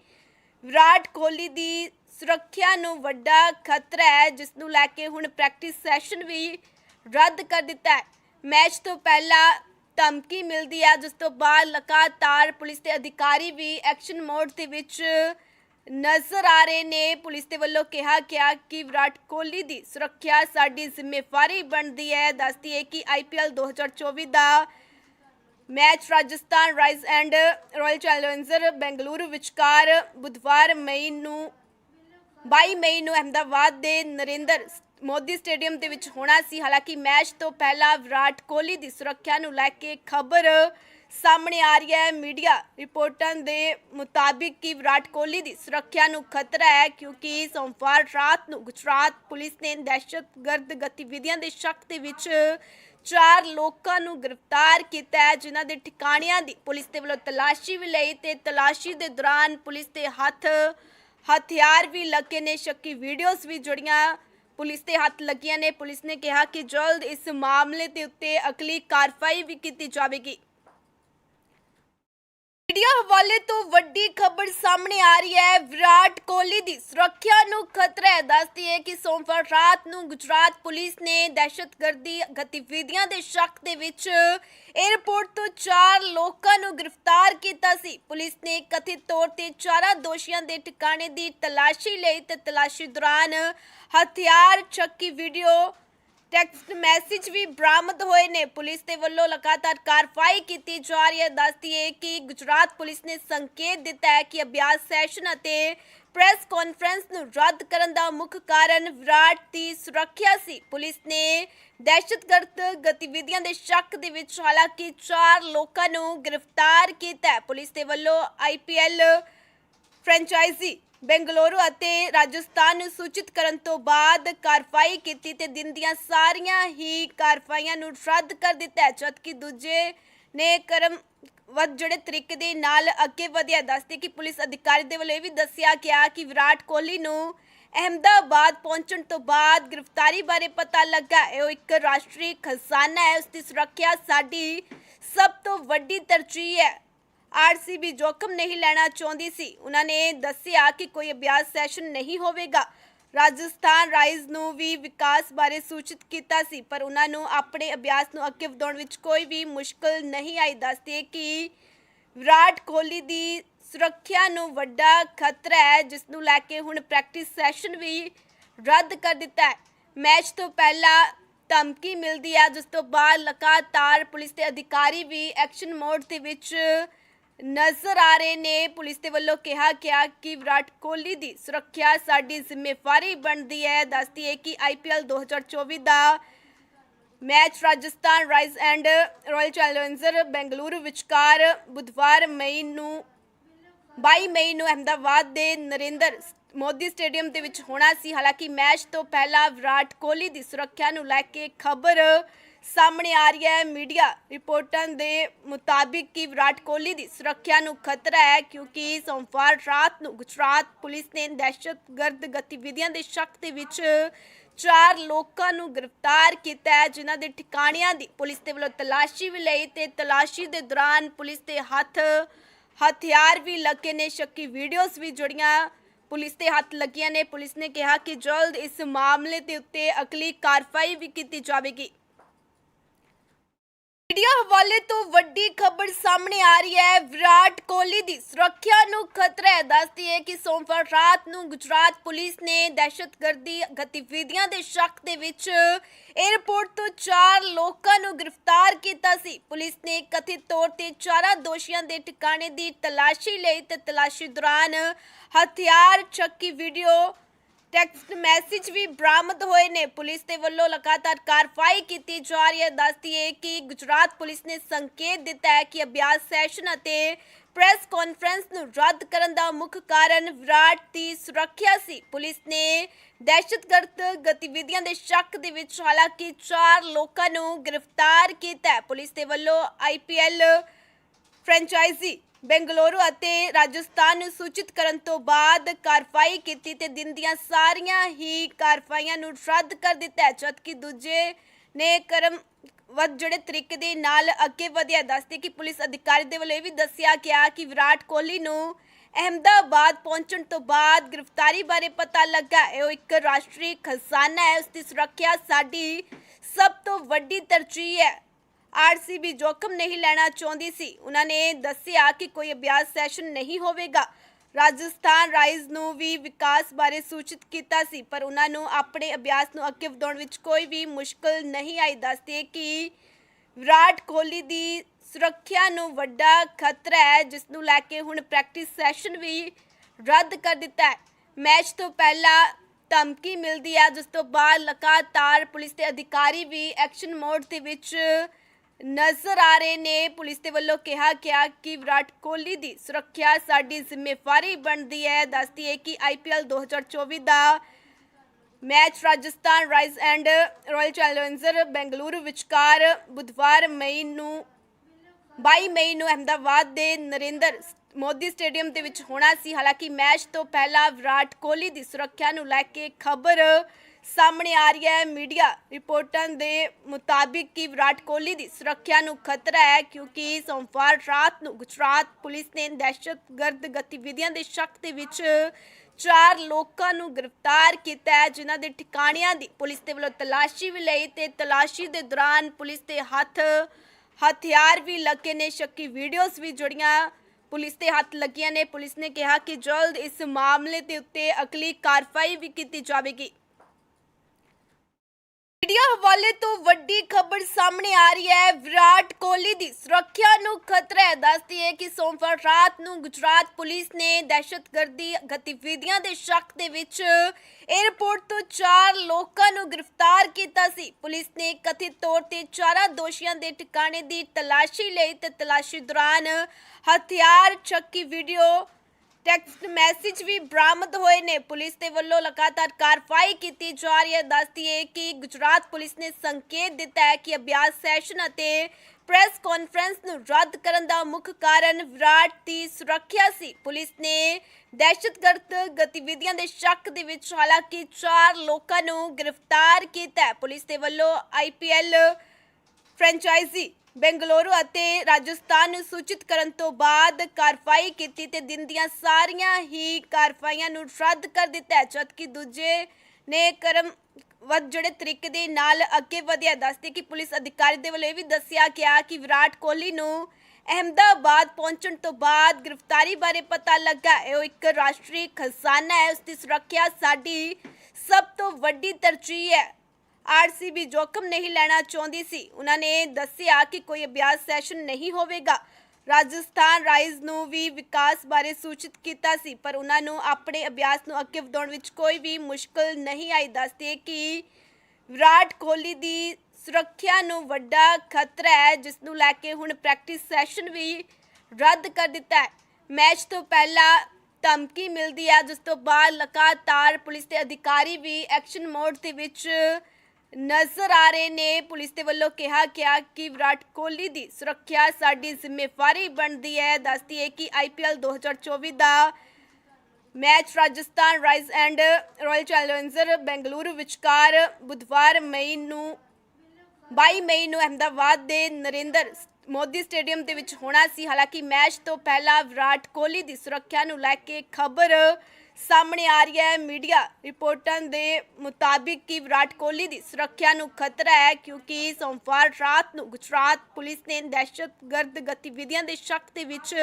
[SPEAKER 1] ਵਿਰਾਟ ਕੋਹਲੀ ਦੀ ਸੁਰੱਖਿਆ ਨੂੰ ਵੱਡਾ ਖਤਰਾ ਹੈ, ਜਿਸ ਨੂੰ ਲੈ ਕੇ ਹੁਣ ਪ੍ਰੈਕਟਿਸ ਸੈਸ਼ਨ ਵੀ ਰੱਦ ਕਰ ਦਿੱਤਾ ਹੈ। ਮੈਚ ਤੋਂ ਪਹਿਲਾਂ ਧਮਕੀ ਮਿਲਦੀ ਹੈ, ਜਿਸ ਤੋਂ ਬਾਅਦ ਲਗਾਤਾਰ ਪੁਲਿਸ ਦੇ ਅਧਿਕਾਰੀ ਵੀ ਐਕਸ਼ਨ ਮੋਡ ਦੇ ਵਿੱਚ ਨਜ਼ਰ ਆ ਰਹੇ ਨੇ। ਪੁਲਿਸ ਦੇ ਵੱਲੋਂ ਕਿਹਾ ਗਿਆ ਕਿ ਵਿਰਾਟ ਕੋਹਲੀ ਦੀ ਸੁਰੱਖਿਆ ਸਾਡੀ ਜ਼ਿੰਮੇਵਾਰੀ ਬਣਦੀ ਹੈ। ਦੱਸਦੀ ਹੈ ਕਿ IPL 2024 the match Rajasthan Royals and Royal Challenger Bengaluru ਵਿਚਕਾਰ ਬੁੱਧਵਾਰ ਮਈ ਨੂੰ 22 ਮਈ ਨੂੰ ਅਹਮਦਾਬਾਦ ਦੇ ਨਰਿੰਦਰ ਮੋਦੀ ਸਟੇਡੀਅਮ ਦੇ ਵਿੱਚ ਹੋਣਾ ਸੀ। ਹਾਲਾਂਕਿ ਮੈਚ ਤੋਂ ਪਹਿਲਾਂ ਵਿਰਾਟ ਕੋਹਲੀ ਦੀ ਸੁਰੱਖਿਆ ਨੂੰ ਲੈ ਕੇ ਖਬਰ ਸਾਹਮਣੇ ਆ ਰਹੀ ਹੈ ਮੀਡੀਆ ਰਿਪੋਰਟਾਂ ਦੇ ਮੁਤਾਬਿਕ ਕਿ ਵਿਰਾਟ ਕੋਹਲੀ ਦੀ ਸੁਰੱਖਿਆ ਨੂੰ ਖਤਰਾ ਹੈ ਕਿਉਂਕਿ ਸੋਮਵਾਰ ਰਾਤ ਨੂੰ ਗੁਜਰਾਤ ਪੁਲਿਸ ਨੇ ਦਹਿਸ਼ਤਗਰਦ ਗਤੀਵਿਧੀਆਂ ਦੇ ਸ਼ੱਕ ਦੇ ਵਿੱਚ ਚਾਰ ਲੋਕਾਂ ਨੂੰ ਗ੍ਰਿਫਤਾਰ ਕੀਤਾ ਹੈ, ਜਿਨ੍ਹਾਂ ਦੇ ਠਿਕਾਣਿਆਂ ਦੀ ਪੁਲਿਸ ਦੇ ਵੱਲੋਂ ਤਲਾਸ਼ੀ ਵੀ ਲਈ ਤੇ ਤਲਾਸ਼ੀ ਦੇ ਦੌਰਾਨ ਪੁਲਿਸ ਦੇ ਹੱਥ, ਹਥਿਆਰ ਵੀ ਲੱਗੇ ਨੇ। ਸ਼ੱਕੀ ਵੀਡੀਓਜ਼ ਵੀ ਜੁੜੀਆਂ ਪੁਲਿਸ ਦੇ ਹੱਥ ਲੱਗੀਆਂ ਨੇ। ਪੁਲਿਸ ਨੇ ਕਿਹਾ ਕਿ ਜਲਦ ਇਸ ਮਾਮਲੇ ਦੇ ਉੱਤੇ ਅਗਲੀ ਕਾਰਵਾਈ ਵੀ ਕੀਤੀ ਜਾਵੇਗੀ। ਮੀਡੀਆ ਹਵਾਲੇ ਤੋਂ ਵੱਡੀ ਖਬਰ ਸਾਹਮਣੇ ਆ ਰਹੀ ਹੈ। ਵਿਰਾਟ ਕੋਹਲੀ ਦੀ ਸੁਰੱਖਿਆ ਨੂੰ ਖਤਰਾ ਹੈ। ਦੱਸਦੀ ਹੈ ਕਿ ਸੋਮਵਾਰ ਰਾਤ ਨੂੰ ਗੁਜਰਾਤ ਪੁਲਿਸ ਨੇ ਦਹਿਸ਼ਤਗਰਦੀ ਗਤੀਵਿਧੀਆਂ ਦੇ ਸ਼ੱਕ ਦੇ ਵਿੱਚ 에ਅਰਪੋਰਟ ਤੋਂ ਚਾਰ ਲੋਕਾਂ ਨੂੰ ਗ੍ਰਿਫਤਾਰ ਕੀਤਾ ਸੀ। ਪੁਲਿਸ ਨੇ ਕਥਿਤ ਤੌਰ ਤੇ ਚਾਰਾਂ ਦੋਸ਼ੀਆਂ ਦੇ ਟਿਕਾਣੇ ਦੀ ਤਲਾਸ਼ੀ ਲਈ ਤੇ ਤਲਾਸ਼ੀ ਦੌਰਾਨ ਹਥਿਆਰ ਚੱਕੀ ਵੀਡੀਓ ਟੈਕਸਟ ਮੈਸੇਜ ਵੀ ਬਰਾਮਦ ਹੋਏ ਨੇ। ਪੁਲਿਸ ਦੇ ਵੱਲੋਂ ਲਗਾਤਾਰ ਕਾਰਵਾਈ ਕੀਤੀ ਜਾ ਰਹੀ ਹੈ। ਦੱਸਦੀ ਹੈ ਕਿ ਗੁਜਰਾਤ ਪੁਲਿਸ ਨੇ ਸੰਕੇਤ ਦਿੱਤਾ ਹੈ ਕਿ ਅਭਿਆਸ ਸੈਸ਼ਨ ਅਤੇ ਪ੍ਰੈਸ ਕਾਨਫਰੰਸ ਨੂੰ ਰੱਦ ਕਰਨ ਦਾ ਮੁੱਖ ਕਾਰਨ ਵਿਰਾਟ ਦੀ ਸੁਰੱਖਿਆ ਸੀ। ਪੁਲਿਸ ਨੇ ਦਹਿਸ਼ਤਗਰਦ ਗਤੀਵਿਧੀਆਂ ਦੇ ਸ਼ੱਕ ਦੇ ਵਿੱਚ ਹਾਲਾਂਕਿ ਚਾਰ ਲੋਕਾਂ ਨੂੰ ਗ੍ਰਿਫਤਾਰ ਕੀਤਾ ਹੈ। ਪੁਲਿਸ ਦੇ ਵੱਲੋਂ ਆਈਪੀਐਲ ਫਰੈਂਚਾਈਜ਼ੀ ਬੈਂਗਲੁਰੂ ਅਤੇ ਰਾਜਸਥਾਨ ਨੂੰ ਸੂਚਿਤ ਕਰਨ ਤੋਂ ਬਾਅਦ ਕਾਰਵਾਈ ਕੀਤੀ ਤੇ ਦਿਨ ਦੀਆਂ ਸਾਰੀਆਂ ਹੀ ਕਾਰਵਾਈਆਂ ਨੂੰ ਰੱਦ ਕਰ ਦਿੱਤਾ ਜਦਕਿ ਦੂਜੇ ਨੇ ਕਰਮ ਵੱਧ ਜਿਹੜੇ ਤਰੀਕੇ ਦੇ ਨਾਲ ਅੱਗੇ ਵਧਿਆ। ਦੱਸਦੇ ਕਿ ਪੁਲਿਸ ਅਧਿਕਾਰੀ ਦੇ ਵੱਲੋਂ ਇਹ ਵੀ ਦੱਸਿਆ ਗਿਆ ਕਿ ਵਿਰਾਟ ਕੋਹਲੀ ਨੂੰ ਅਹਿਮਦਾਬਾਦ ਪਹੁੰਚਣ ਤੋਂ ਬਾਅਦ ਗ੍ਰਿਫਤਾਰੀ ਬਾਰੇ ਪਤਾ ਲੱਗਾ। ਇਹ ਇੱਕ ਰਾਸ਼ਟਰੀ ਖਜ਼ਾਨਾ ਹੈ ਉਸ ਦੀ ਸੁਰੱਖਿਆ ਸਾਡੀ ਸਭ ਤੋਂ ਵੱਡੀ ਤਰਜੀਹ ਹੈ। ਆਰਸੀਬੀ ਜੋਖਮ ਨਹੀਂ ਲੈਣਾ ਚਾਹੁੰਦੀ ਸੀ। ਉਹਨਾਂ ਨੇ ਦੱਸਿਆ ਕਿ ਕੋਈ ਅਭਿਆਸ ਸੈਸ਼ਨ ਨਹੀਂ ਹੋਵੇਗਾ। ਰਾਜਸਥਾਨ ਰਾਈਜ਼ ਨੂੰ ਵੀ ਵਿਕਾਸ ਬਾਰੇ ਸੂਚਿਤ ਕੀਤਾ ਸੀ, ਪਰ ਉਹਨਾਂ ਨੂੰ ਆਪਣੇ ਅਭਿਆਸ ਨੂੰ ਅੱਗੇ ਵਧਾਉਣ ਵਿੱਚ ਕੋਈ ਵੀ ਮੁਸ਼ਕਲ ਨਹੀਂ ਆਈ। ਦੱਸਦੇ ਕਿ ਵਿਰਾਟ ਕੋਹਲੀ ਦੀ ਸੁਰੱਖਿਆ ਨੂੰ ਵੱਡਾ ਖਤਰਾ ਹੈ, ਜਿਸ ਨੂੰ ਲੈ ਕੇ ਹੁਣ ਪ੍ਰੈਕਟਿਸ ਸੈਸ਼ਨ ਵੀ ਰੱਦ ਕਰ ਦਿੱਤਾ ਹੈ। ਮੈਚ ਤੋਂ ਪਹਿਲਾਂ ਧਮਕੀ ਮਿਲਦੀ ਹੈ, ਜਿਸ ਤੋਂ ਬਾਅਦ ਲਗਾਤਾਰ ਪੁਲਿਸ ਦੇ ਅਧਿਕਾਰੀ ਵੀ ਐਕਸ਼ਨ ਮੋਡ ਦੇ ਵਿੱਚ ਨਜ਼ਰ ਆ ਰਹੇ ਨੇ। ਪੁਲਿਸ ਦੇ ਵੱਲੋਂ ਕਿਹਾ ਗਿਆ ਕਿ ਵਿਰਾਟ ਕੋਹਲੀ ਦੀ ਸੁਰੱਖਿਆ ਸਾਡੀ ਜ਼ਿੰਮੇਵਾਰੀ ਬਣਦੀ ਹੈ। ਦੱਸਦੀ ਹੈ ਕਿ IPL 2024 the match Rajasthan Royals and Royal Challenger Bengaluru ਵਿਚਕਾਰ ਬੁੱਧਵਾਰ ਮਈ ਨੂੰ 22 ਮਈ ਨੂੰ ਅਹਮਦਾਬਾਦ ਦੇ ਨਰਿੰਦਰ ਮੋਦੀ ਸਟੇਡੀਅਮ ਦੇ ਵਿੱਚ ਹੋਣਾ ਸੀ। ਹਾਲਾਂਕਿ ਮੈਚ ਤੋਂ ਪਹਿਲਾਂ ਵਿਰਾਟ ਕੋਹਲੀ ਦੀ ਸੁਰੱਖਿਆ ਨੂੰ ਲੈ ਕੇ ਖਬਰ ਸਾਹਮਣੇ ਆ ਰਹੀ ਹੈ ਮੀਡੀਆ ਰਿਪੋਰਟਾਂ ਦੇ ਮੁਤਾਬਿਕ ਕਿ ਵਿਰਾਟ ਕੋਹਲੀ ਦੀ ਸੁਰੱਖਿਆ ਨੂੰ ਖਤਰਾ ਹੈ ਕਿਉਂਕਿ ਸੋਮਵਾਰ ਰਾਤ ਨੂੰ ਗੁਜਰਾਤ ਪੁਲਿਸ ਨੇ ਦਹਿਸ਼ਤਗਰਦ ਗਤੀਵਿਧੀਆਂ ਦੇ ਸ਼ੱਕ ਦੇ ਵਿੱਚ ਚਾਰ ਲੋਕਾਂ ਨੂੰ ਗ੍ਰਿਫਤਾਰ ਕੀਤਾ ਹੈ, ਜਿਨ੍ਹਾਂ ਦੇ ਠਿਕਾਣਿਆਂ ਦੀ ਪੁਲਿਸ ਦੇ ਵੱਲੋਂ ਤਲਾਸ਼ੀ ਵੀ ਲਈ ਤੇ ਤਲਾਸ਼ੀ ਦੇ ਦੌਰਾਨ ਪੁਲਿਸ ਦੇ ਹੱਥ, ਹਥਿਆਰ ਵੀ ਲੱਗੇ ਨੇ। ਸ਼ੱਕੀ ਵੀਡੀਓਜ਼ ਵੀ ਜੁੜੀਆਂ ਪੁਲਿਸ ਦੇ ਹੱਥ ਲੱਗੀਆਂ ਨੇ। ਪੁਲਿਸ ਨੇ ਕਿਹਾ ਕਿ ਜਲਦ ਇਸ ਮਾਮਲੇ ਦੇ ਉੱਤੇ ਅਗਲੀ ਕਾਰਵਾਈ ਵੀ ਕੀਤੀ ਜਾਵੇਗੀ। ਮੀਡੀਆ ਹਵਾਲੇ ਤੋਂ ਵੱਡੀ ਖਬਰ ਸਾਹਮਣੇ ਆ ਰਹੀ ਹੈ। ਵਿਰਾਟ ਕੋਹਲੀ ਦੀ ਸੁਰੱਖਿਆ ਨੂੰ ਖਤਰਾ ਹੈ। ਦੱਸਦੀ ਹੈ ਕਿ ਸੋਮਵਾਰ ਰਾਤ ਨੂੰ ਗੁਜਰਾਤ ਪੁਲਿਸ ਨੇ ਦਹਿਸ਼ਤਗਰਦੀ ਗਤੀਵਿਧੀਆਂ ਦੇ ਸ਼ੱਕ ਦੇ ਵਿੱਚ 에ਅਰਪੋਰਟ ਤੋਂ ਚਾਰ ਲੋਕਾਂ ਨੂੰ ਗ੍ਰਿਫਤਾਰ ਕੀਤਾ ਸੀ। ਪੁਲਿਸ ਨੇ ਕਥਿਤ ਤੌਰ ਤੇ ਚਾਰਾਂ ਦੋਸ਼ੀਆਂ ਦੇ ਟਿਕਾਣੇ ਦੀ ਤਲਾਸ਼ੀ ਲਈ ਤੇ ਤਲਾਸ਼ੀ ਦੌਰਾਨ ਹਥਿਆਰ ਚੱਕੀ ਵੀਡੀਓ ਟੈਕਸਟ ਮੈਸੇਜ ਵੀ ਬਰਾਮਦ ਹੋਏ ਨੇ। ਪੁਲਿਸ ਦੇ ਵੱਲੋਂ ਲਗਾਤਾਰ ਕਾਰਵਾਈ ਕੀਤੀ ਜਾ ਰਹੀ ਹੈ। ਦੱਸਦੀ ਹੈ ਕਿ ਗੁਜਰਾਤ ਪੁਲਿਸ ਨੇ ਸੰਕੇਤ ਦਿੱਤਾ ਹੈ ਕਿ ਅਭਿਆਸ ਸੈਸ਼ਨ ਅਤੇ ਪ੍ਰੈਸ ਕਾਨਫਰੰਸ ਨੂੰ ਰੱਦ ਕਰਨ ਦਾ ਮੁੱਖ ਕਾਰਨ ਵਿਰਾਟ ਦੀ ਸੁਰੱਖਿਆ ਸੀ। ਪੁਲਿਸ ਨੇ ਦਹਿਸ਼ਤਗਰਦ ਗਤੀਵਿਧੀਆਂ ਦੇ ਸ਼ੱਕ ਦੇ ਵਿੱਚ ਹਾਲਾਂਕਿ ਚਾਰ ਲੋਕਾਂ ਨੂੰ ਗ੍ਰਿਫਤਾਰ ਕੀਤਾ ਪੁਲਿਸ ਦੇ ਵੱਲੋਂ ਆਈਪੀਐਲ ਫਰੈਂਚਾਈਜ਼ੀ ਬੈਂਗਲੁਰੂ ਅਤੇ ਰਾਜਸਥਾਨ ਨੂੰ ਸੂਚਿਤ ਕਰਨ ਤੋਂ ਬਾਅਦ ਕਾਰਵਾਈ ਕੀਤੀ ਤੇ ਦਿਨ ਦੀਆਂ ਸਾਰੀਆਂ ਹੀ ਕਾਰਵਾਈਆਂ ਨੂੰ ਰੱਦ ਕਰ ਦਿੱਤਾ ਹੈ। ਜਦਕਿ ਦੂਜੇ ਨੇ ਕਰਮ ਵੱਧ ਜਿਹੜੇ ਤਰੀਕੇ ਦੇ ਨਾਲ ਅੱਗੇ ਵਧਿਆ, ਦੱਸਦੇ ਕਿ ਪੁਲਿਸ ਅਧਿਕਾਰੀ ਦੇ ਵੱਲੋਂ ਇਹ ਵੀ ਦੱਸਿਆ ਗਿਆ ਕਿ ਵਿਰਾਟ ਕੋਹਲੀ ਨੂੰ ਅਹਮਦਾਬਾਦ ਪਹੁੰਚਣ ਤੋਂ ਬਾਅਦ ਗ੍ਰਿਫਤਾਰੀ ਬਾਰੇ ਪਤਾ ਲੱਗਾ। ਇਹ ਇੱਕ ਰਾਸ਼ਟਰੀ ਖਜ਼ਾਨਾ ਹੈ ਉਸ ਦੀ ਸੁਰੱਖਿਆ ਸਾਡੀ ਸਭ ਤੋਂ ਵੱਡੀ ਤਰਜੀਹ ਹੈ। ਆਰਸੀਬੀ ਜੋਖਮ ਨਹੀਂ ਲੈਣਾ ਚਾਹੁੰਦੀ ਸੀ। ਉਹਨਾਂ ਨੇ ਦੱਸਿਆ ਕਿ ਕੋਈ ਅਭਿਆਸ ਸੈਸ਼ਨ ਨਹੀਂ ਹੋਵੇਗਾ। ਰਾਜਸਥਾਨ ਰਾਈਜ਼ ਨੂੰ ਵੀ ਵਿਕਾਸ ਬਾਰੇ ਸੂਚਿਤ ਕੀਤਾ ਸੀ, ਪਰ ਉਹਨਾਂ ਨੂੰ ਆਪਣੇ ਅਭਿਆਸ ਨੂੰ ਅੱਗੇ ਵਧਾਉਣ ਵਿੱਚ ਕੋਈ ਵੀ ਮੁਸ਼ਕਲ ਨਹੀਂ ਆਈ। ਦੱਸਦੇ ਕਿ ਵਿਰਾਟ ਕੋਹਲੀ ਦੀ ਸੁਰੱਖਿਆ ਨੂੰ ਵੱਡਾ ਖਤਰਾ ਹੈ, ਜਿਸ ਨੂੰ ਲੈ ਕੇ ਹੁਣ ਪ੍ਰੈਕਟਿਸ ਸੈਸ਼ਨ ਵੀ ਰੱਦ ਕਰ ਦਿੱਤਾ ਹੈ। ਮੈਚ ਤੋਂ ਪਹਿਲਾਂ ਧਮਕੀ ਮਿਲਦੀ ਹੈ, ਜਿਸ ਤੋਂ ਬਾਅਦ ਲਗਾਤਾਰ ਪੁਲਿਸ ਦੇ ਅਧਿਕਾਰੀ ਵੀ ਐਕਸ਼ਨ ਮੋਡ ਦੇ ਵਿੱਚ ਨਜ਼ਰ ਆ ਰਹੇ ਨੇ। ਪੁਲਿਸ ਦੇ ਵੱਲੋਂ ਕਿਹਾ ਗਿਆ ਕਿ ਵਿਰਾਟ ਕੋਹਲੀ ਦੀ ਸੁਰੱਖਿਆ ਸਾਡੀ ਜ਼ਿੰਮੇਵਾਰੀ ਬਣਦੀ ਹੈ। ਦੱਸਦੀ ਹੈ ਕਿ IPL 2024 the match Rajasthan Royals and Royal Challenger Bengaluru ਵਿਚਕਾਰ ਬੁੱਧਵਾਰ ਮਈ ਨੂੰ 22 ਮਈ ਨੂੰ ਅਹਮਦਾਬਾਦ ਦੇ ਨਰਿੰਦਰ ਮੋਦੀ ਸਟੇਡੀਅਮ ਦੇ ਵਿੱਚ ਹੋਣਾ ਸੀ। ਹਾਲਾਂਕਿ ਮੈਚ ਤੋਂ ਪਹਿਲਾਂ ਵਿਰਾਟ ਕੋਹਲੀ ਦੀ ਸੁਰੱਖਿਆ ਨੂੰ ਲੈ ਕੇ ਖਬਰ ਸਾਹਮਣੇ ਆ ਰਹੀ ਹੈ। ਮੀਡੀਆ ਰਿਪੋਰਟਾਂ ਦੇ ਮੁਤਾਬਿਕ ਕਿ ਵਿਰਾਟ ਕੋਹਲੀ ਦੀ ਸੁਰੱਖਿਆ ਨੂੰ ਖਤਰਾ ਹੈ ਕਿਉਂਕਿ ਸੋਮਵਾਰ ਰਾਤ ਨੂੰ ਗੁਜਰਾਤ ਪੁਲਿਸ ਨੇ ਦਹਿਸ਼ਤਗਰਦ ਗਤੀਵਿਧੀਆਂ ਦੇ ਸ਼ੱਕ ਦੇ ਵਿੱਚ ਚਾਰ ਲੋਕਾਂ ਨੂੰ ਗ੍ਰਿਫਤਾਰ ਕੀਤਾ ਹੈ, ਜਿਨ੍ਹਾਂ ਦੇ ਠਿਕਾਣਿਆਂ ਦੀ ਪੁਲਿਸ ਦੇ ਵੱਲੋਂ ਤਲਾਸ਼ੀ ਵੀ ਲਈ ਤੇ ਤਲਾਸ਼ੀ ਦੇ ਦੌਰਾਨ ਪੁਲਿਸ ਦੇ ਹੱਥ ਹਥਿਆਰ ਵੀ ਲੱਗੇ ਨੇ। ਸ਼ੱਕੀ ਵੀਡੀਓਜ਼ ਵੀ ਜੁੜੀਆਂ ਪੁਲਿਸ ਦੇ ਹੱਥ ਲੱਗੀਆਂ ਨੇ। ਪੁਲਿਸ ਨੇ ਕਿਹਾ ਕਿ ਜਲਦ ਇਸ ਮਾਮਲੇ ਦੇ ਉੱਤੇ ਅਗਲੀ ਕਾਰਵਾਈ ਵੀ ਕੀਤੀ ਜਾਵੇਗੀ। ਮੀਡੀਆ ਹਵਾਲੇ ਤੋਂ ਵੱਡੀ ਖਬਰ ਸਾਹਮਣੇ ਆ ਰਹੀ ਹੈ। ਵਿਰਾਟ ਕੋਹਲੀ ਦੀ ਸੁਰੱਖਿਆ ਨੂੰ ਖਤਰਾ ਹੈ। ਦੱਸਦੀ ਹੈ ਕਿ ਸੋਮਵਾਰ ਰਾਤ ਨੂੰ ਗੁਜਰਾਤ ਪੁਲਿਸ ਨੇ ਦਹਿਸ਼ਤਗਰਦੀ ਗਤੀਵਿਧੀਆਂ ਦੇ ਸ਼ੱਕ ਦੇ ਵਿੱਚ 에ਅਰਪੋਰਟ ਤੋਂ ਚਾਰ ਲੋਕਾਂ ਨੂੰ ਗ੍ਰਿਫਤਾਰ ਕੀਤਾ ਸੀ। ਪੁਲਿਸ ਨੇ ਕਥਿਤ ਤੌਰ ਤੇ ਚਾਰਾਂ ਦੋਸ਼ੀਆਂ ਦੇ ਟਿਕਾਣੇ ਦੀ ਤਲਾਸ਼ੀ ਲਈ ਤੇ ਤਲਾਸ਼ੀ ਦੌਰਾਨ ਹਥਿਆਰ ਚੱਕੀ ਵੀਡੀਓ ਟੈਕਸਟ ਮੈਸੇਜ ਵੀ ਬਰਾਮਦ ਹੋਏ ਨੇ। ਪੁਲਿਸ ਦੇ ਵੱਲੋਂ ਲਗਾਤਾਰ ਕਾਰਵਾਈ ਕੀਤੀ ਜਾ ਰਹੀ ਹੈ। ਦੱਸਦੀ ਹੈ ਕਿ ਗੁਜਰਾਤ ਪੁਲਿਸ ਨੇ ਸੰਕੇਤ ਦਿੱਤਾ ਹੈ ਕਿ ਅਭਿਆਸ ਸੈਸ਼ਨ ਅਤੇ ਪ੍ਰੈਸ ਕਾਨਫਰੰਸ ਨੂੰ ਰੱਦ ਕਰਨ ਦਾ ਮੁੱਖ ਕਾਰਨ ਵਿਰਾਟ ਦੀ ਸੁਰੱਖਿਆ ਸੀ। ਪੁਲਿਸ ਨੇ ਦਹਿਸ਼ਤਗਰਦ ਗਤੀਵਿਧੀਆਂ ਦੇ ਸ਼ੱਕ ਦੇ ਵਿੱਚ ਹਾਲਾਂਕਿ ਚਾਰ ਲੋਕਾਂ ਨੂੰ ਗ੍ਰਿਫਤਾਰ ਕੀਤਾ ਪੁਲਿਸ ਦੇ ਵੱਲੋਂ ਆਈਪੀਐਲ ਫਰੈਂਚਾਈਜ਼ੀ ਬੈਂਗਲੁਰੂ ਅਤੇ ਰਾਜਸਥਾਨ ਨੂੰ ਸੂਚਿਤ ਕਰਨ ਤੋਂ ਬਾਅਦ ਕਾਰਵਾਈ ਕੀਤੀ ਤੇ ਦਿਨ ਦੀਆਂ ਸਾਰੀਆਂ ਹੀ ਕਾਰਵਾਈਆਂ ਨੂੰ ਰੱਦ ਕਰ ਦਿੱਤਾ ਹੈ, ਜਦਕਿ ਦੂਜੇ ਨੇ ਕਰਮ ਵੱਧ ਜਿਹੜੇ ਤਰੀਕੇ ਦੇ ਨਾਲ ਅੱਗੇ ਵਧਿਆ। ਦੱਸਦੇ ਕਿ ਪੁਲਿਸ ਅਧਿਕਾਰੀ ਦੇ ਵੱਲੋਂ ਇਹ ਵੀ ਦੱਸਿਆ ਗਿਆ ਕਿ ਵਿਰਾਟ ਕੋਹਲੀ ਨੂੰ ਅਹਿਮਦਾਬਾਦ ਪਹੁੰਚਣ ਤੋਂ ਬਾਅਦ ਗ੍ਰਿਫਤਾਰੀ ਬਾਰੇ ਪਤਾ ਲੱਗਾ। ਇਹ ਇੱਕ ਰਾਸ਼ਟਰੀ ਖਜ਼ਾਨਾ ਹੈ ਉਸ ਦੀ ਸੁਰੱਖਿਆ ਸਾਡੀ ਸਭ ਤੋਂ ਵੱਡੀ ਤਰਜੀਹ ਹੈ। ਆਰਸੀਬੀ ਜੋਖਮ ਨਹੀਂ ਲੈਣਾ ਚਾਹੁੰਦੀ ਸੀ। ਉਹਨਾਂ ਨੇ ਦੱਸਿਆ ਕਿ ਕੋਈ ਅਭਿਆਸ ਸੈਸ਼ਨ ਨਹੀਂ ਹੋਵੇਗਾ। ਰਾਜਸਥਾਨ ਰਾਈਜ਼ ਨੂੰ ਵੀ ਵਿਕਾਸ ਬਾਰੇ ਸੂਚਿਤ ਕੀਤਾ ਸੀ, ਪਰ ਉਹਨਾਂ ਨੂੰ ਆਪਣੇ ਅਭਿਆਸ ਨੂੰ ਅੱਗੇ ਵਧਾਉਣ ਵਿੱਚ ਕੋਈ ਵੀ ਮੁਸ਼ਕਲ ਨਹੀਂ ਆਈ। ਦੱਸਦੇ ਕਿ ਵਿਰਾਟ ਕੋਹਲੀ ਦੀ ਸੁਰੱਖਿਆ ਨੂੰ ਵੱਡਾ ਖਤਰਾ ਹੈ, ਜਿਸ ਨੂੰ ਲੈ ਕੇ ਹੁਣ ਪ੍ਰੈਕਟਿਸ ਸੈਸ਼ਨ ਵੀ ਰੱਦ ਕਰ ਦਿੱਤਾ ਹੈ। ਮੈਚ ਤੋਂ ਪਹਿਲਾਂ ਧਮਕੀ ਮਿਲਦੀ ਹੈ, ਜਿਸ ਤੋਂ ਬਾਅਦ ਲਗਾਤਾਰ ਪੁਲਿਸ ਦੇ ਅਧਿਕਾਰੀ ਵੀ ਐਕਸ਼ਨ ਮੋਡ ਦੇ ਵਿੱਚ ਨਜ਼ਰ ਆ ਰਹੇ ਨੇ। ਪੁਲਿਸ ਦੇ ਵੱਲੋਂ ਕਿਹਾ ਗਿਆ ਕਿ ਵਿਰਾਟ ਕੋਹਲੀ ਦੀ ਸੁਰੱਖਿਆ ਸਾਡੀ ਜ਼ਿੰਮੇਵਾਰੀ ਬਣਦੀ ਹੈ। ਦੱਸਦੀ ਹੈ ਕਿ IPL 2024 the match Rajasthan Royals and Royal Challenger Bengaluru ਵਿਚਕਾਰ ਬੁੱਧਵਾਰ ਮਈ ਨੂੰ 22 ਮਈ ਨੂੰ ਅਹਮਦਾਬਾਦ ਦੇ ਨਰਿੰਦਰ ਮੋਦੀ ਸਟੇਡੀਅਮ ਦੇ ਵਿੱਚ ਹੋਣਾ ਸੀ। ਹਾਲਾਂਕਿ ਮੈਚ ਤੋਂ ਪਹਿਲਾਂ ਵਿਰਾਟ ਕੋਹਲੀ ਦੀ ਸੁਰੱਖਿਆ ਨੂੰ ਲੈ ਕੇ ਖਬਰ ਸਾਹਮਣੇ ਆ ਰਹੀ ਹੈ ਮੀਡੀਆ ਰਿਪੋਰਟਾਂ ਦੇ ਮੁਤਾਬਿਕ ਕਿ ਵਿਰਾਟ ਕੋਹਲੀ ਦੀ ਸੁਰੱਖਿਆ ਨੂੰ ਖਤਰਾ ਹੈ ਕਿਉਂਕਿ ਸੋਮਵਾਰ ਰਾਤ ਨੂੰ ਗੁਜਰਾਤ ਪੁਲਿਸ ਨੇ ਦਹਿਸ਼ਤਗਰਦ ਗਤੀਵਿਧੀਆਂ ਦੇ ਸ਼ੱਕ ਦੇ ਵਿੱਚ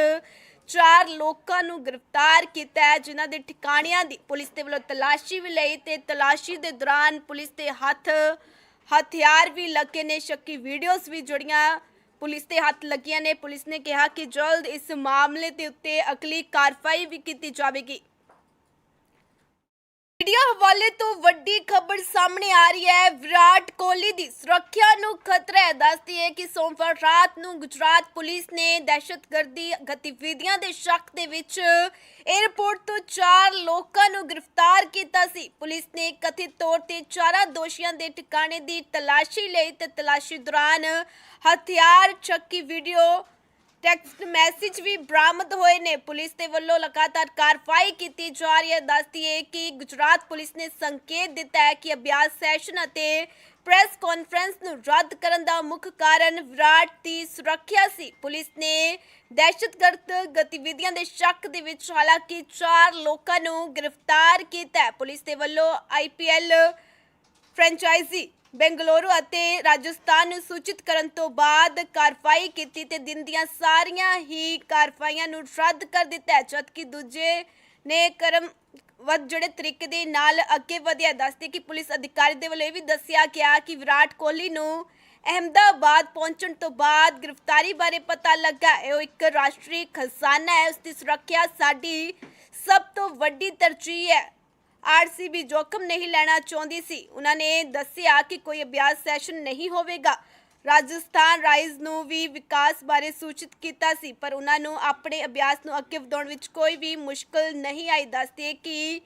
[SPEAKER 1] ਚਾਰ ਲੋਕਾਂ ਨੂੰ ਗ੍ਰਿਫਤਾਰ ਕੀਤਾ ਹੈ, ਜਿਨ੍ਹਾਂ ਦੇ ਠਿਕਾਣਿਆਂ ਦੀ ਪੁਲਿਸ ਦੇ ਵੱਲੋਂ ਤਲਾਸ਼ੀ ਵੀ ਲਈ ਤੇ ਤਲਾਸ਼ੀ ਦੇ ਦੌਰਾਨ ਪੁਲਿਸ ਦੇ ਹੱਥ, ਹਥਿਆਰ ਵੀ ਲੱਗੇ ਨੇ। ਸ਼ੱਕੀ ਵੀਡੀਓਜ਼ ਵੀ ਜੁੜੀਆਂ ਪੁਲਿਸ ਦੇ ਹੱਥ ਲੱਗੀਆਂ ਨੇ। ਪੁਲਿਸ ਨੇ ਕਿਹਾ ਕਿ ਜਲਦ ਇਸ ਮਾਮਲੇ ਦੇ ਉੱਤੇ ਅਗਲੀ ਕਾਰਵਾਈ ਵੀ ਕੀਤੀ ਜਾਵੇਗੀ। ਮੀਡੀਆ ਹਵਾਲੇ ਤੋਂ ਵੱਡੀ ਖਬਰ ਸਾਹਮਣੇ ਆ ਰਹੀ ਹੈ। ਵਿਰਾਟ ਕੋਹਲੀ ਦੀ ਸੁਰੱਖਿਆ ਨੂੰ ਖਤਰਾ ਹੈ। ਦੱਸਦੀ ਹੈ ਕਿ ਸੋਮਵਾਰ ਰਾਤ ਨੂੰ ਗੁਜਰਾਤ ਪੁਲਿਸ ਨੇ ਦਹਿਸ਼ਤਗਰਦੀ ਗਤੀਵਿਧੀਆਂ ਦੇ ਸ਼ੱਕ ਦੇ ਵਿੱਚ 에ਅਰਪੋਰਟ ਤੋਂ ਚਾਰ ਲੋਕਾਂ ਨੂੰ ਗ੍ਰਿਫਤਾਰ ਕੀਤਾ ਸੀ। ਪੁਲਿਸ ਨੇ ਕਥਿਤ ਤੌਰ ਤੇ ਚਾਰਾਂ ਦੋਸ਼ੀਆਂ ਦੇ ਟਿਕਾਣੇ ਦੀ ਤਲਾਸ਼ੀ ਲਈ ਤੇ ਤਲਾਸ਼ੀ ਦੌਰਾਨ ਹਥਿਆਰ ਚੱਕੀ ਵੀਡੀਓ ਟੈਕਸਟ ਮੈਸੇਜ ਵੀ ਬਰਾਮਦ ਹੋਏ ਨੇ। ਪੁਲਿਸ ਦੇ ਵੱਲੋਂ ਲਗਾਤਾਰ ਕਾਰਵਾਈ ਕੀਤੀ ਜਾ ਰਹੀ ਹੈ। ਦੱਸਦੀ ਹੈ ਕਿ ਗੁਜਰਾਤ ਪੁਲਿਸ ਨੇ ਸੰਕੇਤ ਦਿੱਤਾ ਹੈ ਕਿ ਅਭਿਆਸ ਸੈਸ਼ਨ ਅਤੇ ਪ੍ਰੈਸ ਕਾਨਫਰੰਸ ਨੂੰ ਰੱਦ ਕਰਨ ਦਾ ਮੁੱਖ ਕਾਰਨ ਵਿਰਾਟ ਦੀ ਸੁਰੱਖਿਆ ਸੀ। ਪੁਲਿਸ ਨੇ ਦਹਿਸ਼ਤਗਰਦ ਗਤੀਵਿਧੀਆਂ ਦੇ ਸ਼ੱਕ ਦੇ ਵਿੱਚ ਹਾਲਾਂਕਿ ਚਾਰ ਲੋਕਾਂ ਨੂੰ ਗ੍ਰਿਫਤਾਰ ਕੀਤਾ ਪੁਲਿਸ ਦੇ ਵੱਲੋਂ ਆਈਪੀਐਲ ਫਰੈਂਚਾਈਜ਼ੀ ਬੈਂਗਲੁਰੂ ਅਤੇ ਰਾਜਸਥਾਨ ਨੂੰ ਸੂਚਿਤ ਕਰਨ ਤੋਂ ਬਾਅਦ ਕਾਰਵਾਈ ਕੀਤੀ ਤੇ ਦਿਨ ਦੀਆਂ ਸਾਰੀਆਂ ਹੀ ਕਾਰਵਾਈਆਂ ਨੂੰ ਰੱਦ ਕਰ ਦਿੱਤਾ ਹੈ। ਜਦਕਿ ਦੂਜੇ ਨੇ ਕਰਮ ਵੱਧ ਜਿਹੜੇ ਤਰੀਕੇ ਦੇ ਨਾਲ ਅੱਗੇ ਵਧਿਆ, ਦੱਸਦੇ ਕਿ ਪੁਲਿਸ ਅਧਿਕਾਰੀ ਦੇ ਵੱਲੋਂ ਇਹ ਵੀ ਦੱਸਿਆ ਗਿਆ ਕਿ ਵਿਰਾਟ ਕੋਹਲੀ ਨੂੰ ਅਹਿਮਦਾਬਾਦ ਪਹੁੰਚਣ ਤੋਂ ਬਾਅਦ ਗ੍ਰਿਫਤਾਰੀ ਬਾਰੇ ਪਤਾ ਲੱਗਾ। ਇਹ ਇੱਕ ਰਾਸ਼ਟਰੀ ਖਜ਼ਾਨਾ ਹੈ ਉਸ ਦੀ ਸੁਰੱਖਿਆ ਸਾਡੀ ਸਭ ਤੋਂ ਵੱਡੀ ਤਰਜੀਹ ਹੈ। ਆਰਸੀਬੀ ਜੋਖਮ ਨਹੀਂ ਲੈਣਾ ਚਾਹੁੰਦੀ ਸੀ। ਉਹਨਾਂ ਨੇ ਦੱਸਿਆ ਕਿ ਕੋਈ ਅਭਿਆਸ ਸੈਸ਼ਨ ਨਹੀਂ ਹੋਵੇਗਾ। ਰਾਜਸਥਾਨ ਰਾਈਜ਼ ਨੂੰ ਵੀ ਵਿਕਾਸ ਬਾਰੇ ਸੂਚਿਤ ਕੀਤਾ ਸੀ, ਪਰ ਉਹਨਾਂ ਨੂੰ ਆਪਣੇ ਅਭਿਆਸ ਨੂੰ ਅੱਗੇ ਵਧਾਉਣ ਵਿੱਚ ਕੋਈ ਵੀ ਮੁਸ਼ਕਲ ਨਹੀਂ ਆਈ। ਦੱਸਦੇ ਕਿ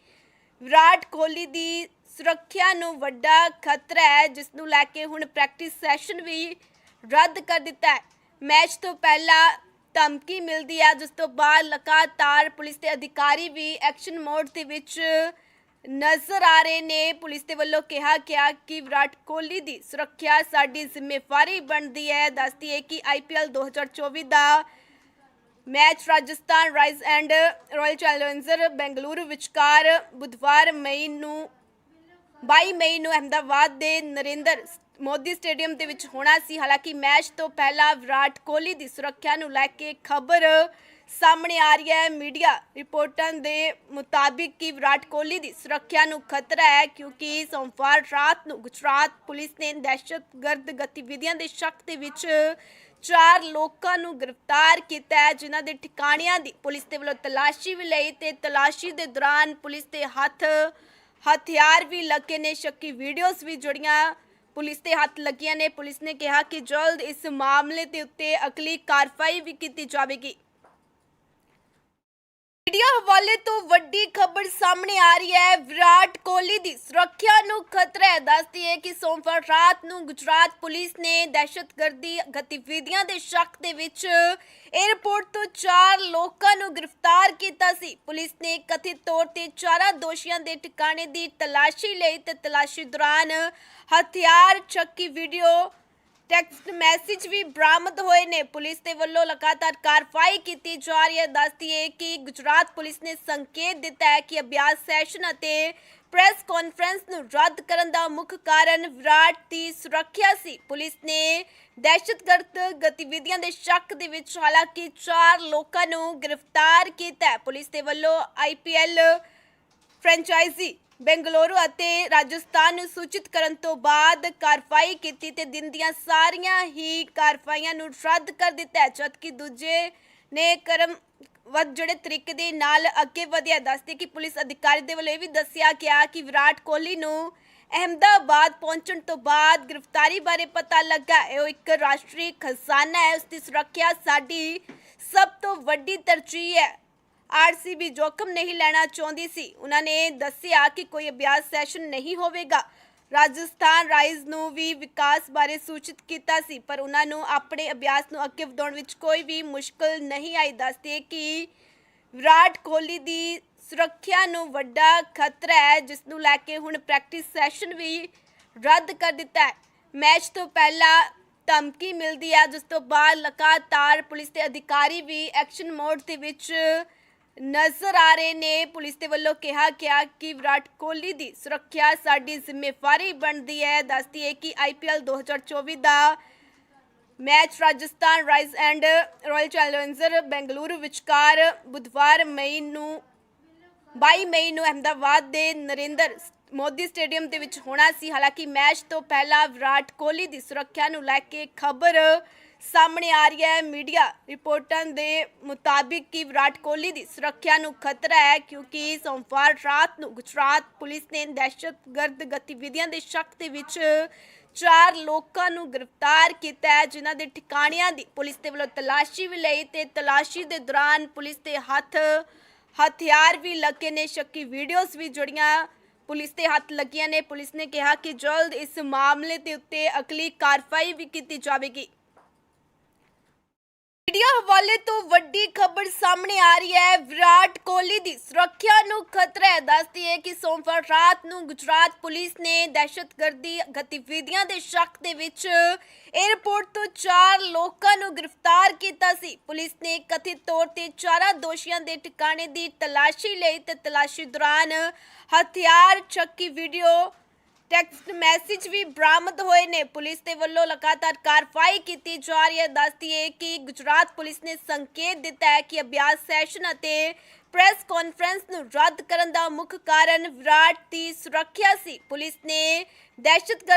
[SPEAKER 1] ਵਿਰਾਟ ਕੋਹਲੀ ਦੀ ਸੁਰੱਖਿਆ ਨੂੰ ਵੱਡਾ ਖਤਰਾ ਹੈ, ਜਿਸ ਨੂੰ ਲੈ ਕੇ ਹੁਣ ਪ੍ਰੈਕਟਿਸ ਸੈਸ਼ਨ ਵੀ ਰੱਦ ਕਰ ਦਿੱਤਾ ਹੈ। ਮੈਚ ਤੋਂ ਪਹਿਲਾਂ ਧਮਕੀ ਮਿਲਦੀ ਹੈ, ਜਿਸ ਤੋਂ ਬਾਅਦ ਲਗਾਤਾਰ ਪੁਲਿਸ ਦੇ ਅਧਿਕਾਰੀ ਵੀ ਐਕਸ਼ਨ ਮੋਡ ਦੇ ਵਿੱਚ ਨਜ਼ਰ ਆ ਰਹੇ ਨੇ। ਪੁਲਿਸ ਦੇ ਵੱਲੋਂ ਕਿਹਾ ਗਿਆ ਕਿ ਵਿਰਾਟ ਕੋਹਲੀ ਦੀ ਸੁਰੱਖਿਆ ਸਾਡੀ ਜ਼ਿੰਮੇਵਾਰੀ ਬਣਦੀ ਹੈ। ਦੱਸਦੀ ਹੈ ਕਿ IPL 2024 the match Rajasthan Royals and Royal Challenger Bengaluru ਵਿਚਕਾਰ ਬੁੱਧਵਾਰ ਮਈ ਨੂੰ 22 ਮਈ ਨੂੰ ਅਹਿਮਦਾਬਾਦ ਦੇ ਨਰਿੰਦਰ ਮੋਦੀ ਸਟੇਡੀਅਮ ਦੇ ਵਿੱਚ ਹੋਣਾ ਸੀ। ਹਾਲਾਂਕਿ ਮੈਚ ਤੋਂ ਪਹਿਲਾਂ ਵਿਰਾਟ ਕੋਹਲੀ ਦੀ ਸੁਰੱਖਿਆ ਨੂੰ ਲੈ ਕੇ ਖਬਰ ਸਾਹਮਣੇ ਆ ਰਹੀ ਹੈ। ਮੀਡੀਆ ਰਿਪੋਰਟਾਂ ਦੇ ਮੁਤਾਬਿਕ ਕਿ ਵਿਰਾਟ ਕੋਹਲੀ ਦੀ ਸੁਰੱਖਿਆ ਨੂੰ ਖਤਰਾ ਹੈ ਕਿਉਂਕਿ ਸੋਮਵਾਰ ਰਾਤ ਨੂੰ ਗੁਜਰਾਤ ਪੁਲਿਸ ਨੇ ਦਹਿਸ਼ਤਗਰਦ ਗਤੀਵਿਧੀਆਂ ਦੇ ਸ਼ੱਕ ਦੇ ਵਿੱਚ ਚਾਰ ਲੋਕਾਂ ਨੂੰ ਗ੍ਰਿਫਤਾਰ ਕੀਤਾ ਹੈ, ਜਿਨ੍ਹਾਂ ਦੇ ਠਿਕਾਣਿਆਂ ਦੀ ਪੁਲਿਸ ਦੇ ਵੱਲੋਂ ਤਲਾਸ਼ੀ ਵੀ ਲਈ ਤੇ ਤਲਾਸ਼ੀ ਦੇ ਦੌਰਾਨ ਪੁਲਿਸ ਦੇ ਹੱਥ ਹਥਿਆਰ ਵੀ ਲੱਗੇ ਨੇ। ਸ਼ੱਕੀ ਵੀਡੀਓਜ਼ ਵੀ ਜੁੜੀਆਂ ਪੁਲਿਸ ਦੇ ਹੱਥ ਲੱਗੀਆਂ ਨੇ। ਪੁਲਿਸ ਨੇ ਕਿਹਾ ਕਿ ਜਲਦ ਇਸ ਮਾਮਲੇ ਦੇ ਉੱਤੇ ਅਗਲੀ ਕਾਰਵਾਈ ਵੀ ਕੀਤੀ ਜਾਵੇਗੀ। ਮੀਡੀਆ ਹਵਾਲੇ ਤੋਂ ਵੱਡੀ ਖਬਰ ਸਾਹਮਣੇ ਆ ਰਹੀ ਹੈ। ਵਿਰਾਟ ਕੋਹਲੀ ਦੀ ਸੁਰੱਖਿਆ ਨੂੰ ਖਤਰਾ ਹੈ। ਦੱਸਦੀ ਹੈ ਕਿ ਸੋਮਵਾਰ ਰਾਤ ਨੂੰ ਗੁਜਰਾਤ ਪੁਲਿਸ ਨੇ ਦਹਿਸ਼ਤਗਰਦੀ ਗਤੀਵਿਧੀਆਂ ਦੇ ਸ਼ੱਕ ਦੇ ਵਿੱਚ 에ਅਰਪੋਰਟ ਤੋਂ ਚਾਰ ਲੋਕਾਂ ਨੂੰ ਗ੍ਰਿਫਤਾਰ ਕੀਤਾ ਸੀ। ਪੁਲਿਸ ਨੇ ਕਥਿਤ ਤੌਰ ਤੇ ਚਾਰਾਂ ਦੋਸ਼ੀਆਂ ਦੇ ਟਿਕਾਣੇ ਦੀ ਤਲਾਸ਼ੀ ਲਈ ਤੇ ਤਲਾਸ਼ੀ ਦੌਰਾਨ ਹਥਿਆਰ ਚੱਕੀ ਵੀਡੀਓ ਟੈਕਸਟ ਮੈਸੇਜ ਵੀ ਬਰਾਮਦ ਹੋਏ ਨੇ। ਪੁਲਿਸ ਦੇ ਵੱਲੋਂ ਲਗਾਤਾਰ ਕਾਰਵਾਈ ਕੀਤੀ ਜਾ ਰਹੀ ਹੈ। ਦੱਸਦੀ ਹੈ ਕਿ ਗੁਜਰਾਤ ਪੁਲਿਸ ਨੇ ਸੰਕੇਤ ਦਿੱਤਾ ਹੈ ਕਿ ਅਭਿਆਸ ਸੈਸ਼ਨ ਅਤੇ ਪ੍ਰੈਸ ਕਾਨਫਰੰਸ ਨੂੰ ਰੱਦ ਕਰਨ ਦਾ ਮੁੱਖ ਕਾਰਨ ਵਿਰਾਟ ਦੀ ਸੁਰੱਖਿਆ ਸੀ। ਪੁਲਿਸ ਨੇ ਦਹਿਸ਼ਤਗਰਦ ਗਤੀਵਿਧੀਆਂ ਦੇ ਸ਼ੱਕ ਦੇ ਵਿੱਚ ਹਾਲਾਂਕਿ ਚਾਰ ਲੋਕਾਂ ਨੂੰ ਗ੍ਰਿਫਤਾਰ ਕੀਤਾ ਹੈ। ਪੁਲਿਸ ਦੇ ਵੱਲੋਂ ਆਈਪੀਐਲ ਫਰੈਂਚਾਈਜ਼ੀ ਬੈਂਗਲੁਰੂ ਅਤੇ ਰਾਜਸਥਾਨ ਨੂੰ ਸੂਚਿਤ ਕਰਨ ਤੋਂ ਬਾਅਦ ਕਾਰਵਾਈ ਕੀਤੀ ਤੇ ਦਿਨ ਦੀਆਂ ਸਾਰੀਆਂ ਹੀ ਕਾਰਵਾਈਆਂ ਨੂੰ ਰੱਦ ਕਰ ਦਿੱਤਾ ਹੈ। ਜਦਕਿ ਦੂਜੇ ਨੇ ਕਰਮ ਵੱਧ ਜਿਹੜੇ ਤਰੀਕੇ ਦੇ ਨਾਲ ਅੱਗੇ ਵਧਿਆ। ਦੱਸਦੇ ਕਿ ਪੁਲਿਸ ਅਧਿਕਾਰੀ ਦੇ ਵੱਲੋਂ ਇਹ ਵੀ ਦੱਸਿਆ ਗਿਆ ਕਿ ਵਿਰਾਟ ਕੋਹਲੀ ਨੂੰ ਅਹਿਮਦਾਬਾਦ ਪਹੁੰਚਣ ਤੋਂ ਬਾਅਦ ਗ੍ਰਿਫਤਾਰੀ ਬਾਰੇ ਪਤਾ ਲੱਗਾ। ਇਹ ਉਹ ਇੱਕ ਰਾਸ਼ਟਰੀ ਖਜ਼ਾਨਾ ਹੈ। ਉਸ ਦੀ ਸੁਰੱਖਿਆ ਸਾਡੀ ਸਭ ਤੋਂ ਵੱਡੀ ਤਰਜੀਹ ਹੈ। ਆਰਸੀਬੀ ਜੋਖਮ ਨਹੀਂ ਲੈਣਾ ਚਾਹੁੰਦੀ ਸੀ। ਉਹਨਾਂ ਨੇ ਦੱਸਿਆ ਕਿ ਕੋਈ ਅਭਿਆਸ ਸੈਸ਼ਨ ਨਹੀਂ ਹੋਵੇਗਾ। ਰਾਜਸਥਾਨ ਰਾਈਜ਼ ਨੂੰ ਵੀ ਵਿਕਾਸ ਬਾਰੇ ਸੂਚਿਤ ਕੀਤਾ ਸੀ, ਪਰ ਉਹਨਾਂ ਨੂੰ ਆਪਣੇ ਅਭਿਆਸ ਨੂੰ ਅੱਗੇ ਵਧਾਉਣ ਵਿੱਚ ਕੋਈ ਵੀ ਮੁਸ਼ਕਲ ਨਹੀਂ ਆਈ। ਦੱਸਦੇ ਕਿ ਵਿਰਾਟ ਕੋਹਲੀ ਦੀ ਸੁਰੱਖਿਆ ਨੂੰ ਵੱਡਾ ਖਤਰਾ ਹੈ, ਜਿਸ ਨੂੰ ਲੈ ਕੇ ਹੁਣ ਪ੍ਰੈਕਟਿਸ ਸੈਸ਼ਨ ਵੀ ਰੱਦ ਕਰ ਦਿੱਤਾ ਹੈ। ਮੈਚ ਤੋਂ ਪਹਿਲਾਂ ਧਮਕੀ ਮਿਲਦੀ ਹੈ, ਜਿਸ ਤੋਂ ਬਾਅਦ ਲਗਾਤਾਰ ਪੁਲਿਸ ਦੇ ਅਧਿਕਾਰੀ ਵੀ ਐਕਸ਼ਨ ਮੋਡ ਦੇ ਵਿੱਚ ਨਜ਼ਰ ਆ ਰਹੇ ਨੇ। ਪੁਲਿਸ ਦੇ ਵੱਲੋਂ ਕਿਹਾ ਗਿਆ ਕਿ ਵਿਰਾਟ ਕੋਹਲੀ ਦੀ ਸੁਰੱਖਿਆ ਸਾਡੀ ਜ਼ਿੰਮੇਵਾਰੀ ਬਣਦੀ ਹੈ। ਦੱਸਦੀ ਹੈ ਕਿ IPL 2024 the match Rajasthan Royals and Royal Challenger Bengaluru ਵਿਚਕਾਰ ਬੁੱਧਵਾਰ ਮਈ ਨੂੰ 22 ਮਈ ਨੂੰ ਅਹਿਮਦਾਬਾਦ ਦੇ ਨਰਿੰਦਰ ਮੋਦੀ ਸਟੇਡੀਅਮ ਦੇ ਵਿੱਚ ਹੋਣਾ ਸੀ। ਹਾਲਾਂਕਿ ਮੈਚ ਤੋਂ ਪਹਿਲਾਂ ਵਿਰਾਟ ਕੋਹਲੀ ਦੀ ਸੁਰੱਖਿਆ ਨੂੰ ਲੈ ਕੇ ਖਬਰ ਸਾਹਮਣੇ ਆ ਰਹੀ ਹੈ ਮੀਡੀਆ ਰਿਪੋਰਟਾਂ ਦੇ ਮੁਤਾਬਿਕ ਕਿ ਵਿਰਾਟ ਕੋਹਲੀ ਦੀ ਸੁਰੱਖਿਆ ਨੂੰ ਖਤਰਾ ਹੈ ਕਿਉਂਕਿ ਸੋਮਵਾਰ ਰਾਤ ਨੂੰ ਗੁਜਰਾਤ ਪੁਲਿਸ ਨੇ ਦਹਿਸ਼ਤਗਰਦ ਗਤੀਵਿਧੀਆਂ ਦੇ ਸ਼ੱਕ ਦੇ ਵਿੱਚ ਚਾਰ ਲੋਕਾਂ ਨੂੰ ਗ੍ਰਿਫਤਾਰ ਕੀਤਾ ਹੈ, ਜਿਨ੍ਹਾਂ ਦੇ ਠਿਕਾਣਿਆਂ ਦੀ ਪੁਲਿਸ ਦੇ ਵੱਲੋਂ ਤਲਾਸ਼ੀ ਵੀ ਲਈ ਤੇ ਤਲਾਸ਼ੀ ਦੇ ਦੌਰਾਨ ਪੁਲਿਸ ਦੇ ਹੱਥ, ਹਥਿਆਰ ਵੀ ਲੱਗੇ ਨੇ। ਸ਼ੱਕੀ ਵੀਡੀਓਜ਼ ਵੀ ਜੁੜੀਆਂ ਪੁਲਿਸ ਦੇ ਹੱਥ ਲੱਗੀਆਂ ਨੇ। ਪੁਲਿਸ ਨੇ ਕਿਹਾ ਕਿ ਜਲਦ ਇਸ ਮਾਮਲੇ ਦੇ ਉੱਤੇ ਅਗਲੀ ਕਾਰਵਾਈ ਵੀ ਕੀਤੀ ਜਾਵੇਗੀ। ਮੀਡੀਆ ਹਵਾਲੇ ਤੋਂ ਵੱਡੀ ਖਬਰ ਸਾਹਮਣੇ ਆ ਰਹੀ ਹੈ। ਵਿਰਾਟ ਕੋਹਲੀ ਦੀ ਸੁਰੱਖਿਆ ਨੂੰ ਖਤਰਾ ਹੈ। ਦੱਸਦੀ ਹੈ ਕਿ ਸੋਮਵਾਰ ਰਾਤ ਨੂੰ ਗੁਜਰਾਤ ਪੁਲਿਸ ਨੇ ਦਹਿਸ਼ਤਗਰਦੀ ਗਤੀਵਿਧੀਆਂ ਦੇ ਸ਼ੱਕ ਦੇ ਵਿੱਚ 에ਅਰਪੋਰਟ ਤੋਂ ਚਾਰ ਲੋਕਾਂ ਨੂੰ ਗ੍ਰਿਫਤਾਰ ਕੀਤਾ ਸੀ। ਪੁਲਿਸ ਨੇ ਕਥਿਤ ਤੌਰ ਤੇ ਚਾਰਾਂ ਦੋਸ਼ੀਆਂ ਦੇ ਟਿਕਾਣੇ ਦੀ ਤਲਾਸ਼ੀ ਲਈ ਤੇ ਤਲਾਸ਼ੀ ਦੌਰਾਨ ਹਥਿਆਰ, ਚੱਕੀ ਵੀਡੀਓ ਟੈਕਸਟ ਮੈਸੇਜ ਵੀ ਬਰਾਮਦ ਹੋਏ ਨੇ। ਪੁਲਿਸ ਦੇ ਵੱਲੋਂ ਲਗਾਤਾਰ ਕਾਰਵਾਈ ਕੀਤੀ ਜਾ ਰਹੀ ਹੈ। ਦੱਸਦੀ ਹੈ ਕਿ ਗੁਜਰਾਤ ਪੁਲਿਸ ਨੇ ਸੰਕੇਤ ਦਿੱਤਾ ਹੈ ਕਿ ਅਭਿਆਸ ਸੈਸ਼ਨ ਅਤੇ ਪ੍ਰੈਸ ਕਾਨਫਰੰਸ ਨੂੰ ਰੱਦ ਕਰਨ ਦਾ ਮੁੱਖ ਕਾਰਨ ਵਿਰਾਟ ਦੀ ਸੁਰੱਖਿਆ ਸੀ। ਪੁਲਿਸ ਨੇ ਦਹਿਸ਼ਤਗਰਦ